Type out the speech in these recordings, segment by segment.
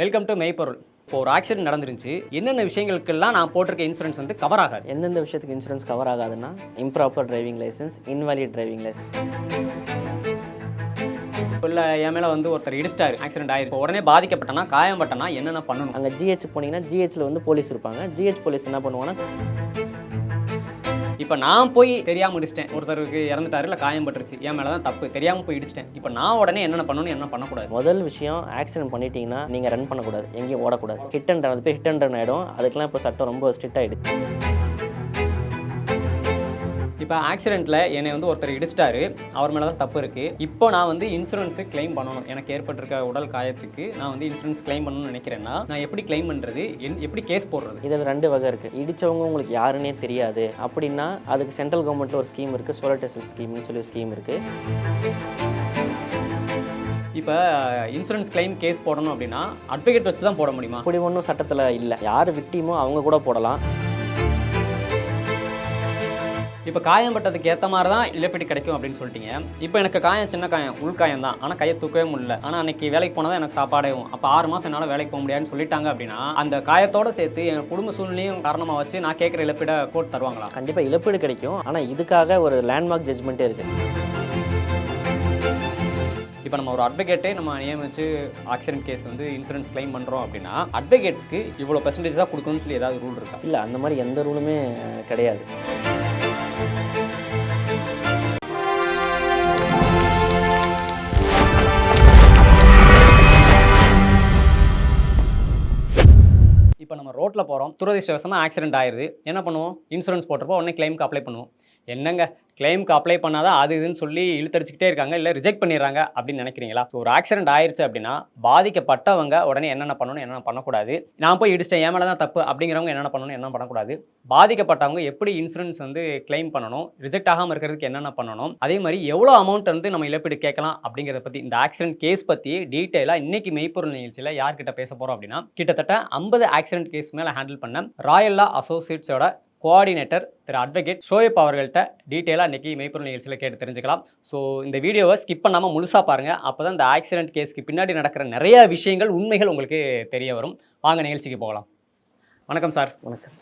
Welcome to மெய்ப்பொருள் இப்போ ஒரு ஆக்சிடென்ட் நடந்துருந்துச்சு. என்னென்ன விஷயங்களுக்கெல்லாம் நான் போட்டிருக்க இன்சூரன்ஸ் வந்து கவர் ஆகாது? எந்தெந்த விஷயத்துக்கு insurance cover ஆகாதுன்னா improper driving licence invalid driving licence இல்லை என் மேலே வந்து ஒருத்தர் இடிச்சிட்டாரு. ஆக்சிடென்ட் ஆயிருக்கு உடனே பாதிக்கப்பட்டனா காயம்பட்டனா என்னென்ன பண்ணணும்? அங்கே ஜிஹெச் போனீங்கன்னா ஜிஹெச்சில் வந்து போலீஸ் இருப்பாங்க. ஜிஹெச் போலீஸ் என்ன பண்ணுவாங்கன்னா இப்போ நான் போய் தெரியாமல் இடிச்சிட்டேன். ஒருத்தருக்கு இறந்துட்டாரு இல்லை காயம் பட்டுருச்சு. என் மேலே தான் தப்பு. தெரியாமல் போய் இடிச்சிட்டேன். இப்போ நான் உடனே என்னென்ன பண்ணணும் என்ன பண்ணக்கூடாது? முதல் விஷயம் ஆக்சிடென்ட் பண்ணிட்டீங்கன்னா நீங்கள் ரன் பண்ணக்கூடாது. எங்கேயும் ஓடக்கூடாது. ஹிட் அண்ட் ரன் அது போய் ஹிட் அண்ட் ரன் ஆகிடும் அதுக்கெல்லாம் இப்போ சட்டம் ரொம்ப ஸ்ட்ரிக்ட் ஆகிடுச்சு இப்போ ஆக்சிடென்ட்டில் என்னை வந்து ஒருத்தர் இடிச்சிட்டாரு. அவர் மேலே தான் தப்பு இருக்குது இப்போ நான் வந்து இன்சூரன்ஸு க்ளைம் பண்ணணும். எனக்கு ஏற்பட்டிருக்க உடல் காயத்துக்கு நான் வந்து இன்சூரன்ஸ் க்ளைம் பண்ணணும்னு நினைக்கிறேன்னா நான் எப்படி க்ளைம் பண்ணுறது என் எப்படி கேஸ் போடுறது? இதில் ரெண்டு வகை இருக்குது இடிச்சவங்க உங்களுக்கு யாருன்னே தெரியாது. அப்படின்னா அதுக்கு சென்ட்ரல் கவர்மெண்ட்டில் ஒரு ஸ்கீம் இருக்குது சோலர் டெஸ்ட் ஸ்கீம்னு சொல்லி ஒரு ஸ்கீம் இருக்குது இப்போ இன்சூரன்ஸ் க்ளைம் கேஸ் போடணும் அப்படின்னா அட்வொகேட் வச்சு தான் போட முடியுமா? அப்படி ஒன்றும் சட்டத்தில் இல்லை. யார் விக்டிமோ அவங்க கூட போடலாம். இப்போ காயம்பட்டதுக்கு ஏற்ற மாதிரி தான் இழப்பீடு கிடைக்கும் அப்படின்னு சொல்லிட்டீங்க. இப்போ எனக்கு காயம் சின்ன காயம் உள்காயம் தான். ஆனால் கையை தூக்கவே முடியல. ஆனால் அன்னைக்கு வேலைக்கு போனால் தான் எனக்கு சாப்பாடேவும் அப்போ ஆறு மாதம் என்னால் வேலைக்கு போக முடியாதுன்னு சொல்லிட்டாங்க அப்படின்னா அந்த காயத்தோட சேர்த்து என் குடும்ப சூழ்நிலையும் காரணமாக வச்சு நான் கேட்குற இழப்பீடை கோர்ட் தருவாங்களா? கண்டிப்பாக இழப்பீடு கிடைக்கும். ஆனால் இதுக்காக ஒரு லேண்ட்மார்க் ஜட்ஜ்மெண்ட்டே இருக்குது இப்போ நம்ம ஒரு அட்வொகேட்டே நம்ம நியமிச்சு ஆக்சிடென்ட் கேஸ் வந்து இன்சூரன்ஸ் க்ளைம் பண்ணுறோம் அப்படின்னா அட்வொகேட்ஸ்க்கு இவ்வளோ பெர்சன்டேஜ் தான் கொடுக்கணும்னு சொல்லி ஏதாவது ரூல் இருக்கா? இல்லை அந்த மாதிரி எந்த ரூலுமே கிடையாது. ரோட்டில் போகிறோம் துரதிருஷ்டவசமாக ஆக்சிடென்ட் ஆயிடுது என்ன பண்ணுவோம்? இன்சூரன்ஸ் போட்டிருப்போம். உடனே கிளைமுக்கு அப்ளை பண்ணுவோம். என்னங்க? கிளைமுக்கு அப்ளை பண்ணாதான் அது இதுன்னு சொல்லி இழுத்தடிச்சிக்கிட்டே இருக்காங்க இல்லை ரிஜெக்ட் பண்ணிடுறாங்க அப்படின்னு நினைக்கிறீங்களா? ஸோ ஒரு ஆக்சிடென்ட் ஆயிடுச்சு அப்படின்னா பாதிக்கப்பட்டவங்க உடனே என்னென்ன பண்ணணும் என்னென்ன பண்ணக்கூடாது? நான் போய் இடிச்சிட்டேன் ஏன் மேலே தான் தப்பு அப்படிங்கிறவங்க என்னென்ன பண்ணணும் என்ன பண்ணக்கூடாது? பாதிக்கப்பட்டவங்க எப்படி இன்சூரன்ஸ் வந்து கிளைம் பண்ணணும்? ரிஜெக்ட் ஆகாமல் இருக்கிறதுக்கு என்னென்ன பண்ணணும்? அதே மாதிரி எவ்வளோ அமௌண்ட் வந்து நம்ம இழப்பீடு கேட்கலாம் அப்படிங்கிறத பற்றி இந்த ஆக்சிடென்ட் கேஸ் பற்றி டீட்டெயிலாக இன்னைக்கு மெய்ப்பொருள் நிகழ்ச்சியில் யார்கிட்ட பேச போகிறோம் அப்படின்னா கிட்டத்தட்ட ஐம்பது ஆக்சிடென்ட் கேஸ் மேலே ஹேண்டில் பண்ண ராயல்லா அசோசியேட்ஸோட கோஆர்டினேட்டர் திரு அட்வொகேட் ஷோயப் அவர்கள்ட்ட டீட்டெயிலாக இன்றைக்கி மெய்ப்பொருள் நிகழ்ச்சியில் கேட்டு தெரிஞ்சுக்கலாம். ஸோ இந்த வீடியோவை ஸ்கிப் பண்ணாமல் முழுசாக பாருங்கள் அப்போ தான் இந்த ஆக்சிடென்ட் கேஸ்க்கு பின்னாடி நடக்கிற நிறைய விஷயங்கள் உண்மைகள் உங்களுக்கு தெரிய வரும். வாங்க நிகழ்ச்சிக்கு போகலாம். வணக்கம் சார். வணக்கம்.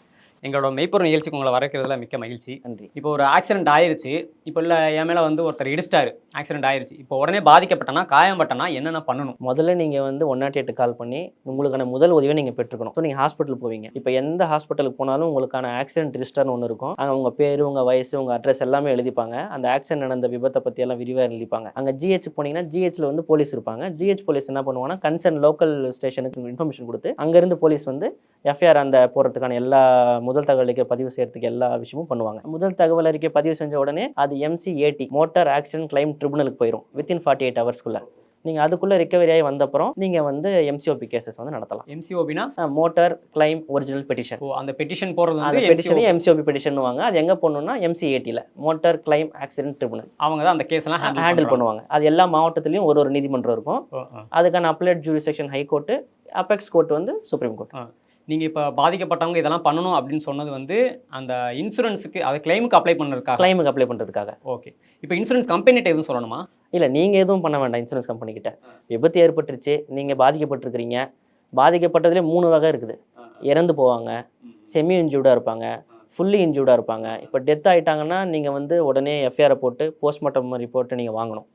எங்களோட மெய்ப்பொருள் நிகழ்ச்சிக்கு உங்களை வரக்கிறதுல மிக்க மகிழ்ச்சி. நன்றி. இப்போ ஒரு ஆக்சிடென்ட் ஆயிருச்சு. இப்போ இல்லை என் மேலே வந்து ஒருத்தர் இடிச்சிட்டாரு. ஆக்சிடென்ட் ஆயிருச்சு. இப்போ உடனே பாதிக்கப்பட்டனா காயம்பட்டனா என்னென்ன பண்ணணும்? முதல்ல நீங்கள் வந்து ஒன் நாட் எட்டு கால் பண்ணி உங்களுக்கான முதல் உதவியை நீங்கள் பெற்றுக்கணும். ஸோ நீங்கள் ஹாஸ்பிட்டல் போவீங்க. இப்போ எந்த ஹாஸ்பிட்டலுக்கு போனாலும் உங்களுக்கான ஆக்சிடென்ட் ரிஜிஸ்டர்னு ஒன்று இருக்கும். அங்கே உங்கள் பேர் உங்கள் வயசு உங்கள் அட்ரஸ் எல்லாமே எழுதிப்பாங்க. அந்த ஆக்சிடென்ட் நடந்த விபத்தை பற்றி எல்லாம் விரிவாக எழுதிப்பாங்க. அங்கே ஜிஹெச் போனீங்கன்னா ஜிஹெச்சில் வந்து போலீஸ் இருப்பாங்க. ஜிஹெச் போலீஸ் என்ன பண்ணுவாங்கன்னா கன்சர்ன் லோக்கல் ஸ்டேஷனுக்கு இன்ஃபர்மேஷன் கொடுத்து அங்கேருந்து போலீஸ் வந்து எஃப்ஐஆர் அந்த போகிறதுக்கான எல்லா முதல் தகவல் அறிக்கை பதிவு செய்யறதுக்கு எல்லா விஷயமும் பண்ணுவாங்க. முதல் தகவல் அறிக்கை பதிவு செஞ்ச உடனே அது எம்சிஏடி மோட்டார் ஆக்சிடென்ட் கிளைம் ட்ரிபுனலுக்கு போயிடும் வித்தின் ஃபார்ட்டி எயிட் ஹவர்ஸ்க்குள்ள நீங்கள் அதுக்குள்ளே ரிகவரி ஆகி வந்தப்புறம் நீங்கள் வந்து எம்சிஓபி கேசஸ் வந்து நடத்தலாம். எம்சிஓபினா மோட்டார் கிளைம் ஒரிஜினல் பெட்டிஷன் ஓ அந்த பெட்டிஷன் போகிறது அந்த வந்து பெட்டிஷனை எம்சிஓபி பெட்டிஷன் வாங்க அது எங்கே போடணும்னா எம்சிஏடியில் மோட்டார் கிளைம் ஆக்சிடென்ட் ட்ரிபுனல் அவங்க தான் அந்த கேஸ்லாம் ஹேண்டில் பண்ணுவாங்க. அது எல்லா மாவட்டத்துலையும் ஒரு ஒரு நீதிமன்றம் இருக்கும். அதுக்கான appellate jurisdiction high court apex court வந்து சுப்ரீம் கோர்ட் நீங்கள் இப்போ பாதிக்கப்பட்டவங்க இதெல்லாம் பண்ணணும் அப்படின்னு சொன்னது வந்து அந்த இன்சூரன்ஸுக்கு அது கிளைமுக்கு அப்ளை பண்ணுறதுக்காக கிளைமுக்கு அப்ளை பண்ணுறதுக்காக ஓகே. இப்போ இன்சூரன்ஸ் கம்பெனிட்ட எதுவும் சொல்லணுமா? இல்லை நீங்கள் எதுவும் பண்ண வேண்டாம் இன்சூரன்ஸ் கம்பெனி கிட்ட. விபத்து ஏற்பட்டுருச்சு நீங்கள் பாதிக்கப்பட்டிருக்கிறீங்க. பாதிக்கப்பட்டதுலேயே மூணு வகை இருக்குது. இறந்து போவாங்க செமி இன்ஜூர்டாக இருப்பாங்க ஃபுல்லி இன்ஜூர்டாக இருப்பாங்க. இப்போ டெத் ஆகிட்டாங்கன்னா நீங்கள் வந்து உடனே எஃப்ஐஆரை போட்டு போஸ்ட்மார்ட்டம் ரிப்போர்ட்டை நீங்கள் வாங்கணும்.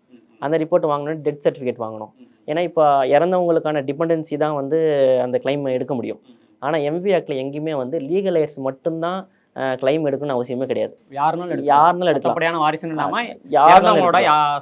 அந்த ரிப்போர்ட் வாங்கணும் டெத் சர்டிஃபிகேட் வாங்கணும். ஏன்னா இப்போ இறந்தவங்களுக்கான டிபெண்டன்சி தான் வந்து அந்த கிளைம் எடுக்க முடியும். ஆனால் எம்வி ஆக்டில் எங்கேயுமே வந்து லீகல் ஏர்ஸ் மட்டும்தான் கிளைம் எடுக்கணும்னு அவசியமே கிடையாது. யாருனாலும் யாருனாலும் எடுக்கலாம். அப்படியான வாரிசுன்னு இல்லாமல்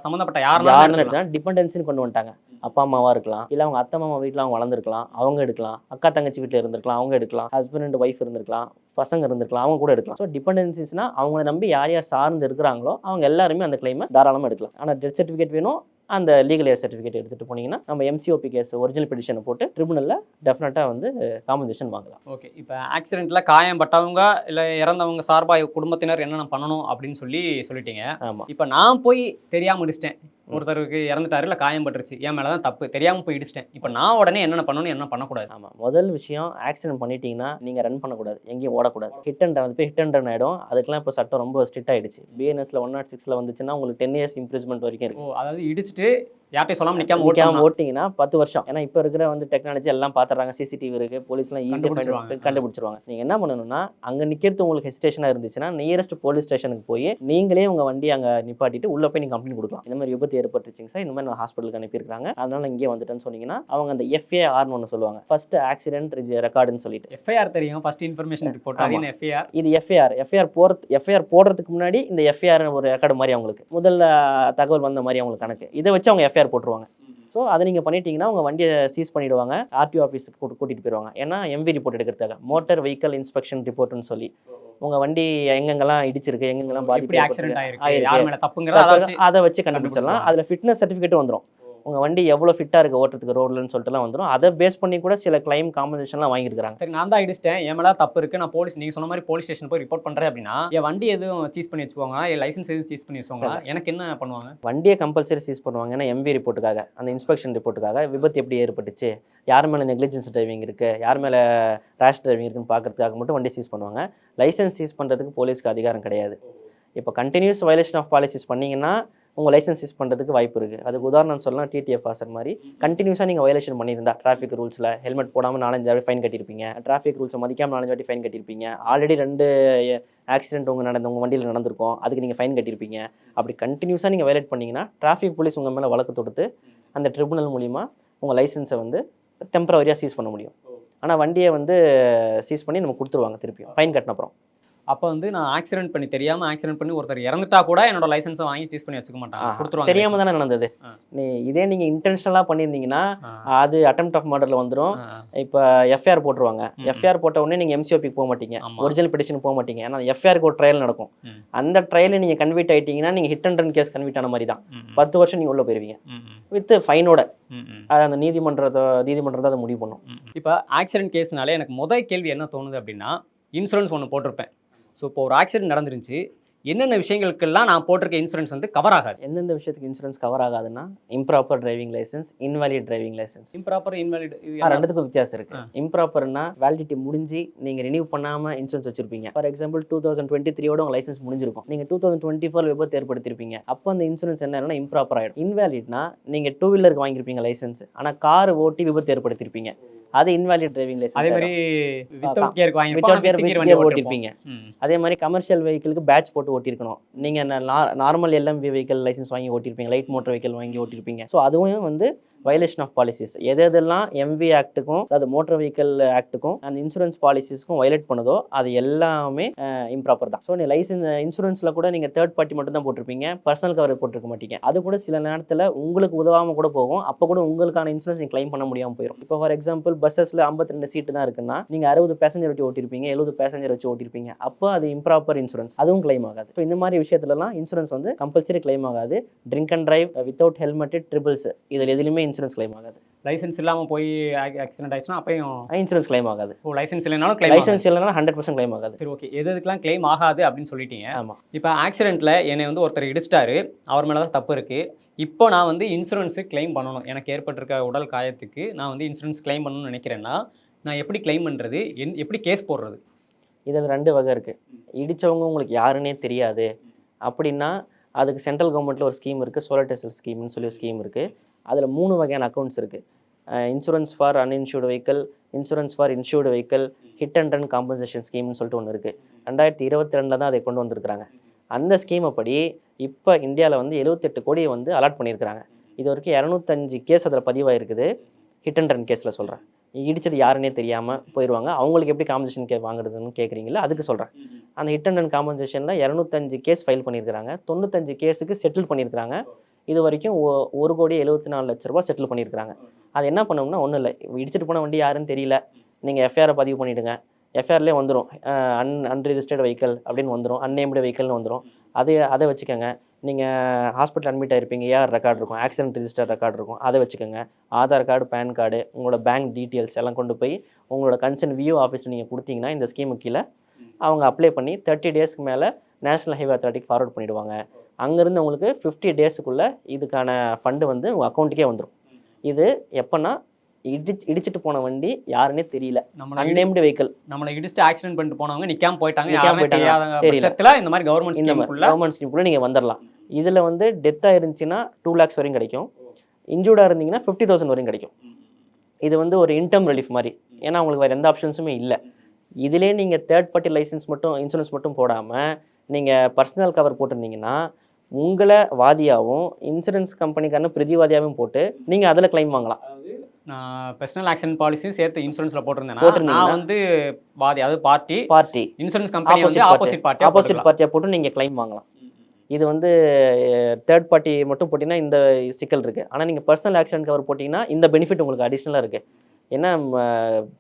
சம்மந்தப்பட்ட யாருனாலும் எடுக்கலாம். டிபெண்டன்சின்னு கொண்டு வந்துட்டாங்க. அப்பா அம்மாவா இருக்கலாம். இல்லை அவங்க அத்தை மாமா வீட்டில் அவங்க வளர்ந்துருக்கலாம். அவங்க எடுக்கலாம். அக்கா தங்கச்சி வீட்டில் இருந்திருக்கலாம். அவங்க எடுக்கலாம். ஹஸ்பண்ட் அண்ட் ஒய்ஃப் இருந்திருக்கலாம். பசங்க இருந்திருக்கலாம். அவங்க கூட எடுக்கலாம். ஸோ டிபெண்டன்சிஸ்னா அவங்கள நம்பி யார் யார் சார்ந்து இருக்கிறாங்களோ அவங்க எல்லாருமே அந்த கிளைமை தாராளமாக எடுக்கலாம். ஆனால் டெத் சர்டிஃபிகேட் வேணும் அந்த லீகல் ஏர் சர்டிஃபிகேட் எடுத்துகிட்டு போனீங்கன்னா நம்ம எம்சிஓபி கேஸ் ஒரிஜினல் பெட்டிஷனை போட்டு ட்ரிபுனலில் டெஃபினட்டாக வந்து காம்பன்சேஷன் வாங்கலாம். ஓகே இப்போ ஆக்சிடென்ட்ல காயம்பட்டவங்க இல்லை இறந்தவங்க சார்பாக குடும்பத்தினர் என்னென்ன பண்ணணும் அப்படின்னு சொல்லி சொல்லிட்டீங்க. ஆமாம் இப்போ நான் போய் தெரியாமல் இடிச்சிட்டேன். ஒருத்தருக்கு இறந்துட்டாரு இல்லை காயம்பட்டுருச்சு என் மேலே தான் தப்பு. தெரியாமல் போய் இடிச்சிட்டேன். இப்போ நான் உடனே என்னென்ன பண்ணணும் என்ன பண்ணக்கூடாது? ஆமாம் முதல் விஷயம் ஆக்சிடென்ட் பண்ணிட்டீங்கன்னா நீங்கள் ரன் பண்ணக்கூடாது. எங்கேயும் ஓடக்கூடாது. ஹிட் அண்ட் ரன் போய் ஹிட் அண்ட் ரன் ஆகிடும் அதுக்கெல்லாம் இப்போ சட்டம் ரொம்ப ஸ்ட்ரிக்ட் ஆயிடுச்சு. பிஎன்எஸ்ல ஒன் நாட் சிக்ஸில் வந்துச்சுன்னா உங்களுக்கு டென் இயர்ஸ் இம்ப்ரூவ்மெண்ட் வரைக்கும் ஓ இருக்கு அதாவது இடிச்சிட்டு யார்ட்டையும் சொல்லாம நிக்காம நிக்காம ஓட்டாம ஓட்டிங்கன்னா பத்து வருஷம். ஏன்னா இப்போ இருக்கிற வந்து டெக்னாலஜி எல்லாம் பார்த்துறாங்க சிசிடிவி இருக்கு. போலீஸ்லாம் ஈஸியாக கண்டுபிடிச்சிருவாங்க. கண்டுபிடிச்சிருவாங்க. நீங்க என்ன பண்ணணும்னா அங்க நிக்கிறது உங்களுக்கு ஹெசிடேஷனா இருந்துச்சுன்னா நியரஸ்ட் போலீஸ் ஸ்டேஷனுக்கு போய் நீங்களே உங்க வண்டி அங்க நிப்பாட்டிட்டு உள்ள போய் நீங்க கம்ப்ளைண்ட் கொடுக்கலாம். இந்த மாதிரி விபத்து ஏற்பட்டுருச்சுங்க சார் இந்த மாதிரி நான் ஹாஸ்பிட்டலுக்கு அனுப்பியிருக்காங்க அதனால இங்கே வந்துட்டேன்னு சொன்னீங்கன்னா அவங்க அந்த எஃப்ஏஆர்னு ஒன்று சொல்லுவாங்க. ஃபர்ஸ்ட் ஆக்சிடென்ட் ரெக்கார்டுன்னு சொல்லிட்டு. எஃப்ஐஆர் தெரியும். ஃபர்ஸ்ட் இன்ஃபர்மேஷன் ரிப்போர்ட் எஃப்ஐஆர் இது எஃப்ஐஆர் எஃப்ஐஆர் போறது எஃப்ஐஆர் போடுறதுக்கு முன்னாடி இந்த எஃப்ஐஆர் ஒரு ரெக்கார்டு மாதிரி அவங்களுக்கு. முதல்ல தகவல் வந்த மாதிரி அவங்களுக்கு கணக்கு. இதை வச்சு அவங்க எஃப்ஐஆர் போட்டுருவாங்க. ஸோ அதை நீங்கள் பண்ணிட்டீங்கன்னா உங்கள் வண்டியை சீஸ் பண்ணிடுவாங்க. ஆர்டிஓ ஆஃபீஸுக்கு கூட்டு கூட்டிகிட்டு போயிடுவாங்க. ஏன்னா எம்வி ரிப்போர்ட் எடுக்கிறதுக்காக. மோட்டார் வெஹிக்கல் இன்ஸ்பெக்ஷன் ரிப்போர்ட்னு சொல்லி. உங்கள் வண்டி எங்கெங்கெல்லாம் இடிச்சிருக்கு எங்கெங்கெல்லாம் பாதிப்பு ஆக்சிடென்ட் ஆயிருக்கு அதை வச்சு கண்டுபிடிச்சிடலாம். அதில் ஃபிட்னஸ் சர்டிஃபிகேட் வந்துடும் உங்கள் வண்டி எவ்வளோ ஃபிட்டாக இருக்குது ஓட்டுறதுக்கு ரோட்லன்னு சொல்லிட்டுலாம் வந்துடும் அதை பேஸ் பண்ணி கூட சில கிளைம் காம்பன்சேஷன்லாம் வாங்கியிருக்காங்க சரி நான் தான் இடிச்சிட்டேன் என் மேல தப்பு இருக்கு. நான் போலீஸ் நீங்க சொன்ன மாதிரி போலீஸ் ஸ்டேஷன் போய் ரிப்போர்ட் பண்றேன் அப்படின்னா என் வண்டி எதுவும் சீஸ் பண்ணி வச்சுக்குவாங்களா? என் லைசன்ஸ் எதுவும் சீஸ் பண்ணி வச்சுக்குவாங்களா? எனக்கு என்ன பண்ணுவாங்க? வண்டியை கம்பல்சரி சீஸ் பண்ணுவாங்க. ஏன்னா எம்வி ரிப்போர்ட்டுக்காக அந்த இன்ஸ்பெக்ஷன் ரிப்போர்ட்டுக்காக விபத்து எப்படி ஏற்பட்டுச்சு யார் மேலே நெக்லிஜென்ஸ் டிரைவிங் இருக்குது யார் மேலே ரேஷ் டிரைவிங் இருக்குன்னு பார்க்கறதுக்காக மட்டும் வண்டி சீஸ் பண்ணுவாங்க. லைசன்ஸ் சீஸ் பண்ணுறதுக்கு போலீஸ்க்கு அதிகாரம் கிடையாது. இப்போ கண்டினியூஸ் வயலேஷன் ஆஃப் பாலிசிஸ் பண்ணீங்கன்னா உங்கள் லைசன்ஸ் சீஸ் பண்ணுறதுக்கு வாய்ப்பு இருக்குது அதுக்கு உதாரணம் சொல்லலாம் டிடிஎஃப் ஆசர் மாதிரி கண்டினியூஸாக நீங்கள் வயலேஷன் பண்ணியிருந்தா டிராஃபிக் ரூல்ஸில் ஹெல்மெட் போடாமல் நாலஞ்சு வாட்டி ஃபைன் கட்டியிருப்பீங்க. டிராஃபிக் ரூல்ஸை மதிக்காமல் நாலஞ்சு வாட்டி ஃபைன் கட்டியிருப்பீங்க. ஆல்ரெடி ரெண்டு ஆக்சிடென்ட் உங்கள் நடந்த உங்கள் வண்டியில் நடந்திருக்கும். அதுக்கு நீங்கள் ஃபைன் கட்டியிருப்பீங்க. அப்படி கண்டினியூஸாக நீங்கள் வயலேட் பண்ணீங்கன்னா டிராஃபிக் போலீஸ் உங்கள் மேலே வழக்கு தொடுத்து அந்த ட்ரிபுனல் மூலிமா உங்கள் லைசன்ஸை வந்து டெம்பரவரியாக சீஸ் பண்ண முடியும். ஆனால் வண்டியை வந்து சீஸ் பண்ணி நம்ம கொடுத்துருவாங்க திருப்பியும். ஃபைன் கட்டின அப்புறம். அப்போ வந்து நான் ஆக்சிடென்ட் பண்ணி தெரியாம ஆக்சிடென்ட் பண்ணி ஒருத்தர் இறந்துட்டா கூட என்னோட லைசன்ஸை வாங்கி சீஸ் பண்ணி வச்சுக்க மாட்டாங்க. கொடுத்துருவாங்க தெரியாம தானே நடந்தது. நீ இதே நீங்கள் இன்டென்ஷனலாக பண்ணியிருந்தீங்கன்னா அது அட்டெம்ட் ஆஃப் மர்டரில் வந்துடும். இப்போ எஃப்ஐஆர் போட்டுருவாங்க. எஃப்ஐஆர் போட்ட உடனே நீங்கள் எம்சிஓபிக்கு போக மாட்டீங்க. ஒரிஜினல் பெட்டிஷன் போக மாட்டீங்க. ஏன்னா எஃப்ஐஆருக்கு ஒரு ட்ரையல் நடக்கும். அந்த ட்ரையலில் நீங்கள் கன்வீட் ஆயிட்டீங்கன்னா நீங்கள் hit and run case convict ஆன மாதிரி தான். பத்து வருஷம் நீங்கள் உள்ளே போயிருவீங்க. வித் ஃபைனோட. அது அந்த நீதிமன்றத்தை நீதிமன்றம் தான் அதை முடிவு பண்ணும். இப்போ ஆக்சிடென்ட் கேஸ்னாலே எனக்கு முதல் கேள்வி என்ன தோணுது அப்படின்னா இன்சூரன்ஸ் ஒன்று போட்டிருப்பேன். ஸோ இப்போ ஒரு ஆக்சிடென்ட் நடந்துருந்துச்சு. என்னென்ன விஷயங்களுக்கெல்லாம் நான் போட்டிருக்க இன்சூரன்ஸ் வந்து கவர் ஆகாது. எந்தெந்த விஷயத்துக்கு insurance cover ஆகாதுன்னா improper driving licence invalid driving licence improper invalid ரெண்டுத்துக்கும் வித்தியாசம் இருக்கு. இம்ப்ராப்பர்னா வேலிடிட்டி முடிஞ்சு நீங்க ரினியூ பண்ணாம இன்சூரன்ஸ் வச்சிருப்பீங்க. For example two thousand twenty த்ரீயோட உங்க லைசன்ஸ் முடிஞ்சிருக்கும். நீங்க டூ தௌசண்ட் டுவெண்ட்டி ஃபோர் விபத்து ஏற்படுத்திருப்பீங்க. அப்போ அந்த இன்சூரன்ஸ் என்ன இம்ப்ராப்பர் ஆயிடும். இன்வாலிட்னா நீங்க டூ வீலருக்கு வாங்கியிருப்பீங்க லைசன்ஸ் ஆனா கார் ஓட்டி விபத்து ஏற்படுத்திருப்பீங்க. அது இன்வாலிட் டிரைவிங் அதே லைசன்ஸ் மாதிரி வித்தவுட் வாங்கி கியர் ஓட்டிருப்பீங்க. அதே மாதிரி கமர்ஷியல் வெஹிக்கிளுக்கு பேட்ச் போட்டு ஓட்டிருக்கணும் நீங்கள் நார்மல் எல்எம்பி வெஹிக்கல் லைசன்ஸ் வாங்கி ஓட்டிருப்பீங்க லைட் மோட்டர் வெஹிக்கல் வாங்கி ஓட்டியிருப்பீங்க. ஸோ அதுவும் வந்து வயலேஷன் ஆஃப் பாலிசிஸ் எது எதெல்லாம் எம்வி ஆக்ட்டுக்கும் அதாவது மோட்டர் வெஹிக்கல் ஆக்ட்டுக்கும் அண்ட் இன்சூரன்ஸ் பாலிசிஸ்க்கும் வயலேட் பண்ணுதோ அது எல்லாமே இம்ப்ராப்பர் தான். ஸோ நீ லைசன்ஸ் இன்சூரன்ஸில் கூட நீங்கள் தேர்ட் பார்ட்டி மட்டும் தான் போட்டிருப்பீங்க. பர்சனல் கவர் போட்டிருக்க மாட்டீங்க. அது கூட சில நேரத்தில் உங்களுக்கு உதவாமல் கூட போகும். அப்போ கூட உங்களுக்கான இன்சூரன்ஸ் நீங்கள் க்ளைம் பண்ண முடியாமல் போயிடும் இப்போ ஃபார் எக்ஸாம்பிள் பஸ்ஸஸில் ஐம்பத்தி ரெண்டு சீட்டு தான் இருக்குன்னா நீங்கள் அறுபது பேசஞ்சர் வச்சு ஓட்டிருப்பீங்க எழுபது பேசஞ்சர் வச்சு ஓட்டிருப்பீங்க. அப்போ அது இம்ப்ராப்பர் இன்சூரன்ஸ் அதுவும் கிளைம் ஆகாது. ஸோ இந்த மாதிரி விஷயத்துலலாம் இன்சூரன்ஸ் வந்து கம்பல்சரி கிளைம் ஆகாது. Drink and drive without helmet triples இதில் எதுலையுமே இன்சூரன்ஸ் கிளைம் ஆகாது. லைசன்ஸ் இல்லாமல் போய் ஆக்சிடென்ட் ஆயிடுச்சுன்னா அப்பயும் இன்சூரன்ஸ் கிளைம் ஆகாது. ஓ லைசன்ஸ் இல்லைனாலும் கிளைம் லைசன்ஸ் இல்லைனா ஹண்ட்ரட் பர்சன்ட் கிளைம் ஆகாது. சரி ஓகே எது எதுக்கெல்லாம் கிளைம் ஆகாது அப்படின்னு சொல்லிட்டீங்க. ஆமாம் இப்போ ஆக்சிடென்ட்ல என்னை வந்து ஒருத்தர் இடிச்சிட்டாரு. அவர் மேலே தான் தப்பு இருக்கு. இப்போ நான் வந்து இன்சூரன்ஸு கிளைம் பண்ணணும். எனக்கு ஏற்பட்டிருக்க உடல் காயத்துக்கு நான் வந்து இன்சூரன்ஸ் கிளைம் பண்ணணும்னு நினைக்கிறேன்னா நான் எப்படி கிளைம் பண்ணுறது என் எப்படி கேஸ் போடுறது? இதில் ரெண்டு வகை இருக்குது இடித்தவங்க உங்களுக்கு யாருன்னே தெரியாது. அப்படின்னா அதுக்கு சென்ட்ரல் கவர்மெண்ட்டில் ஒரு ஸ்கீம் இருக்குது சோலர் டெஸ்டல் ஸ்கீம்னு சொல்லி ஒரு ஸ்கீம் இருக்குது அதில் மூணு வகையான அக்கௌண்ட்ஸ் இருக்குது insurance for uninsured vehicle insurance for insured vehicle hit and run compensation ஸ்கீம்னு சொல்லிட்டு ஒன்று இருக்குது ரெண்டாயிரத்தி இருபத்தி ரெண்டில் தான் அதை கொண்டு வந்திருக்கிறாங்க. அந்த ஸ்கீமை படி இப்போ இந்தியாவில் வந்து எழுபத்தெட்டு கோடியை வந்து அலாட் பண்ணியிருக்கிறாங்க. இது வரைக்கும் இரநூத்தஞ்சு கேஸ் அதில் பதிவாயிருக்குது. ஹிட் அண்ட் ரன் கேஸில் சொல்கிறேன் இடித்தது யாருன்னே தெரியாமல் போயிடுவாங்க அவங்களுக்கு எப்படி காம்பன்சேஷன் கே வாங்குறதுன்னு கேட்குறீங்களா அதுக்கு சொல்கிறேன் அந்த ஹிட் அண்ட் ரன் காம்பன்சேஷனில் இரநூத்தஞ்சு கேஸ் ஃபைல் பண்ணியிருக்கிறாங்க. தொண்ணூத்தஞ்சு கேஸுக்கு செட்டில் பண்ணியிருக்கிறாங்க. இது வரைக்கும் ஒரு கோடி எழுபத்தி நாலு லட்ச ரூபாய் செட்டில் பண்ணியிருக்கிறாங்க அது என்ன பண்ணோம்னா ஒன்றும் இல்லை. இடிச்சிட்டு போன வண்டி யாருன்னு தெரியல. நீங்கள் எஃப்ஐஆரை பதிவு பண்ணிவிடுங்க எஃப்ஐஆர்லேயே வந்துடும் அன் அன்ரிஜிஸ்டர்ட் வெஹிக்கல் அப்படின்னு வந்துடும் அன்னேம்டு வெஹிக்கல்னு வந்துடும் அதை அதை வச்சுக்கோங்க. நீங்கள் ஹாஸ்பிட்டல் அட்மிட் ஆயிருப்பீங்க. ஏஆர் ரெக்கார்டு இருக்கும். ஆக்சிடென்ட் ரிஜிஸ்டர் ரெக்கார்டு இருக்கும். அதை வச்சுக்கோங்க. ஆதார் கார்டு பேன் கார்டு உங்களோட பேங்க் டீட்டெயில்ஸ் எல்லாம் கொண்டு போய் உங்களோட கன்சர்ன் வியூ ஆஃபீஸ் நீங்கள் கொடுத்தீங்கன்னா இந்த ஸ்கீமு கீழே அவங்க அப்ளை பண்ணி தேர்ட்டி டேஸ்க்கு மேலே நேஷனல் ஹைவே அத்தாரிட்டிக்கு ஃபார்வர்ட் பண்ணிடுவாங்க. அங்கேருந்து உங்களுக்கு ஃபிஃப்டி டேஸுக்குள்ளே இதுக்கான ஃபண்டு வந்து உங்கள் அக்கௌண்ட்டுக்கே வந்துடும் இது எப்போன்னா இடிச்சு இடிச்சிட்டு போன வண்டி யாருன்னே தெரியல. நம்மளை அன்னேம்டு வெஹிக்கல் நம்மளை இடிச்சுட்டு ஆக்சிடென்ட் பண்ணிட்டு போனவங்க நிக்காம போயிட்டாங்க நிக்காம போயிட்டாங்க. தெரியல. இந்த மாதிரி கவர்மெண்ட் இந்த கவர்மெண்ட் ஸ்கீமுக்குள்ளே நீங்கள் வந்துடலாம் இதில் வந்து டெத்தாக இருந்துச்சுன்னா டூ லேக்ஸ் வரையும் கிடைக்கும். இன்ஜூர்டாக இருந்தீங்கன்னா ஃபிஃப்டி தௌசண்ட் வரையும் கிடைக்கும். இது வந்து ஒரு இன்டம் ரிலீஃப் மாதிரி. ஏன்னா உங்களுக்கு வேறு எந்த ஆப்ஷன்ஸுமே இல்லை. இதிலே நீங்கள் தேர்ட் பார்ட்டி லைசன்ஸ் மட்டும் இன்சூரன்ஸ் மட்டும் போடாமல் நீங்கள் பர்சனல் கவர் போட்டிருந்தீங்கன்னா உங்களை வாதியாகவும் இன்சூரன்ஸ் கம்பெனிக்கான பிரதிவாதியாகவும் போட்டு நீங்கள் அதில் claim வாங்கலாம். நான் பர்சனல் ஆக்சிடென்ட் பாலிசியும் சேர்த்து இன்சூரன்ஸ்ல போட்டிருந்தீங்கன்னா- நான் வந்து பாதி அதாவது பார்ட்டி பார்ட்டி. இன்சூரன்ஸ் கம்பெனி வந்து ஆப்போசிட் பார்ட்டி ஆப்போசிட் பார்ட்டியாக போட்டு நீங்கள் claim வாங்கலாம். இது வந்து தேர்ட் பார்ட்டி மட்டும் போட்டிங்கன்னா இந்த சிக்கல் இருக்குது ஆனால் நீங்கள் பர்சனல் ஆக்சிடென்ட் கவர் போட்டிங்கன்னா இந்த பெனிஃபிட் உங்களுக்கு அடிஷ்னலாக இருக்குது ஏன்னா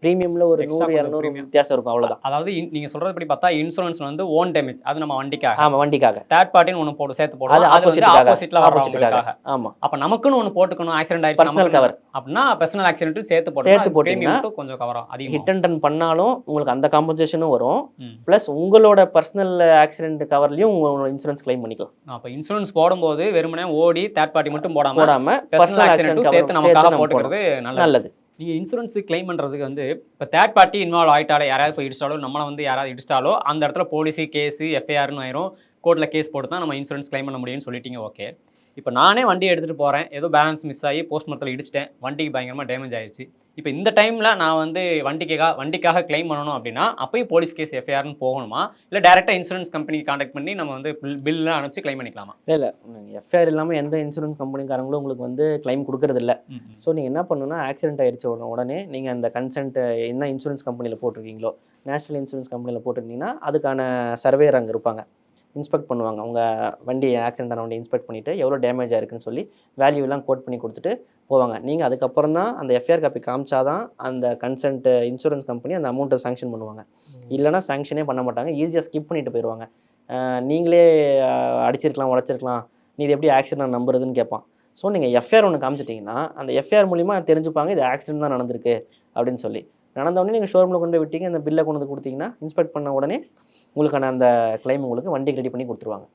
ப்ரீமியமில் ஒரு நூறு இரநூறு. வித்தியாசம் இருக்கும் அவ்வளோதான் அதாவது இன்- நீங்க சொல்றதுபடி பார்த்தா இன்சூரன்ஸ் வந்து ஓன் டேமேஜ் அது நம்ம வண்டிக்காக. ஆமாம் வண்டிக்காக. தேர்ட் பார்ட்டின்னு ஒன்று போடு சேர்த்து அது போடுவோம் அது வந்து ஆப்போசிட்டுக்காக ஆப்போசிட்ல ஆப்போசிட்டுக்காக ஆமாம் அப்ப நமக்குன்னு ஒன்று போட்டுக்கணும் ஆக்சிடென்ட் ஆயிடுச்சு cover. அப்படின்னா பர்சனல் ஆக்சிடென்ட் சேர்த்து போட்டு சேர்த்து போட்டீங்கன்னா கொஞ்சம் கவர் அதிகம். ஹிட் அண்ட் ரன் பண்ணாலும் உங்களுக்கு அந்த காம்பன்சேஷனும் வரும். ப்ளஸ் உங்களோட பர்சனல் ஆக்சிடென்ட் கவர்லையும் இன்சூரன்ஸ் claim பண்ணிக்கலாம். அப்ப இன்சூரன்ஸ் போடும்போது வெறுமனே ஓடி தேர்ட் பார்ட்டி மட்டும் போடாம போடாமல் பர்சனல் பர்சனல் ஆக்சிடென்ட் சேர்த்து கவர் நமக்காக போட்டுக்கிறது. நல்லது. நீங்கள் நீங்க இன்சூரன்ஸ் கிளைம் பண்ணுறதுக்கு வந்து இப்போ தேர்ட் பார்ட்டி இன்வால்வ் ஆகிட்டாலே யாராவது போய் இடிச்சிட்டாலோ நம்மளை வந்து யாராவது இடிச்சிட்டாலோ அந்த இடத்துல போலீஸு கேஸ் எஃப்ஐஆர்னு ஆயிரும். கோர்ட்டில் கேஸ் போட்டு தான் நம்ம இன்சூரன்ஸ் கிளைம் பண்ண முடியும்னு சொல்லிட்டீங்க ஓகே இப்போ நானே வண்டி எடுத்துகிட்டு போகிறேன் ஏதோ பேலன்ஸ் மிஸ் ஆகி போஸ்ட் மரத்தில் இடிச்சிட்டேன். வண்டிக்கு பயங்கரமாக டேமேஜ் ஆயிடுச்சு இப்போ இந்த டைமில் நான் வந்து வண்டிக்காக வண்டிக்காக கிளைம் பண்ணணும் அப்படின்னா அப்பயும் போலீஸ் கேஸ் எஃப்ஐஆர்னு போகணுமா? இல்லை டேரெக்டாக இன்சூரன்ஸ் கம்பெனி காண்டாக்ட் பண்ணி நம்ம வந்து பில் பில்லாம் அனுப்பிச்சு கிளைம் பண்ணிக்கலாமா? இல்லை இல்லை. எஃப்ஐஆர் இல்லாமல் எந்த இன்சூரன்ஸ் கம்பெனிக்காரங்களும் உங்களுக்கு வந்து claim கொடுக்கறது இல்ல ஸோ நீங்கள் என்ன பண்ணணும்னா ஆக்சிடென்ட் ஆயிடுச்ச உடனே உடனே நீங்கள் அந்த கன்சென்ட் என்ன இன்சூரன்ஸ் கம்பெனியில் போட்டிருக்கீங்களோ நேஷனல் இன்சூரன்ஸ் கம்பெனியில் போட்டிருந்தீங்கன்னா அதுக்கான சர்வேயர் அங்கே இருப்பாங்க. இன்ஸ்பெக்ட் பண்ணுவாங்க. உங்கள் வண்டி ஆக்சிடென்ட் ஆன வண்டி இன்ஸ்பெக்ட் பண்ணிவிட்டு எவ்வளோ டேமேஜ் ஆயிருக்குன்னு சொல்லி வேல்யூ எல்லாம் கோட் பண்ணி கொடுத்துட்டு போவாங்க. நீங்கள் அதுக்கப்புறம் தான் அந்த எஃப்ஐஆர் காப்பி காமிச்சாதான் அந்த கன்சென்ட் இன்சூரன்ஸ் கம்பெனி அந்த அமௌண்ட்டை சாங்ஷன் பண்ணுவாங்க. இல்லைனா சாங்ஷனே பண்ண மாட்டாங்க. ஈஸியாக ஸ்கிப் பண்ணிட்டு போயிடுவாங்க நீங்களே அடிச்சிருக்கலாம் உடச்சிருக்கலாம். நீ இது எப்படி ஆக்சிடென்ட் நம்புறதுன்னு கேட்பான். ஸோ நீங்கள் எஃப்ஐஆர் ஒன்று காமிச்சிட்டிங்கன்னா அந்த எஃப்ஐஆர் மூலிமா தெரிஞ்சுப்பாங்க இது ஆக்சிடென்ட் தான் நடந்திருக்கு அப்படின்னு சொல்லி. நடந்த உடனே நீங்கள் ஷோரூமில் கொண்டு விட்டீங்க அந்த பில்லை கொண்டு வந்து கொடுத்தீங்கன்னா இன்ஸ்பெக்ட் பண்ண உடனே உங்களுக்கான அந்த கிளைம் உங்களுக்கு வண்டிக்கு ரெடி பண்ணி கொடுத்துருவாங்க.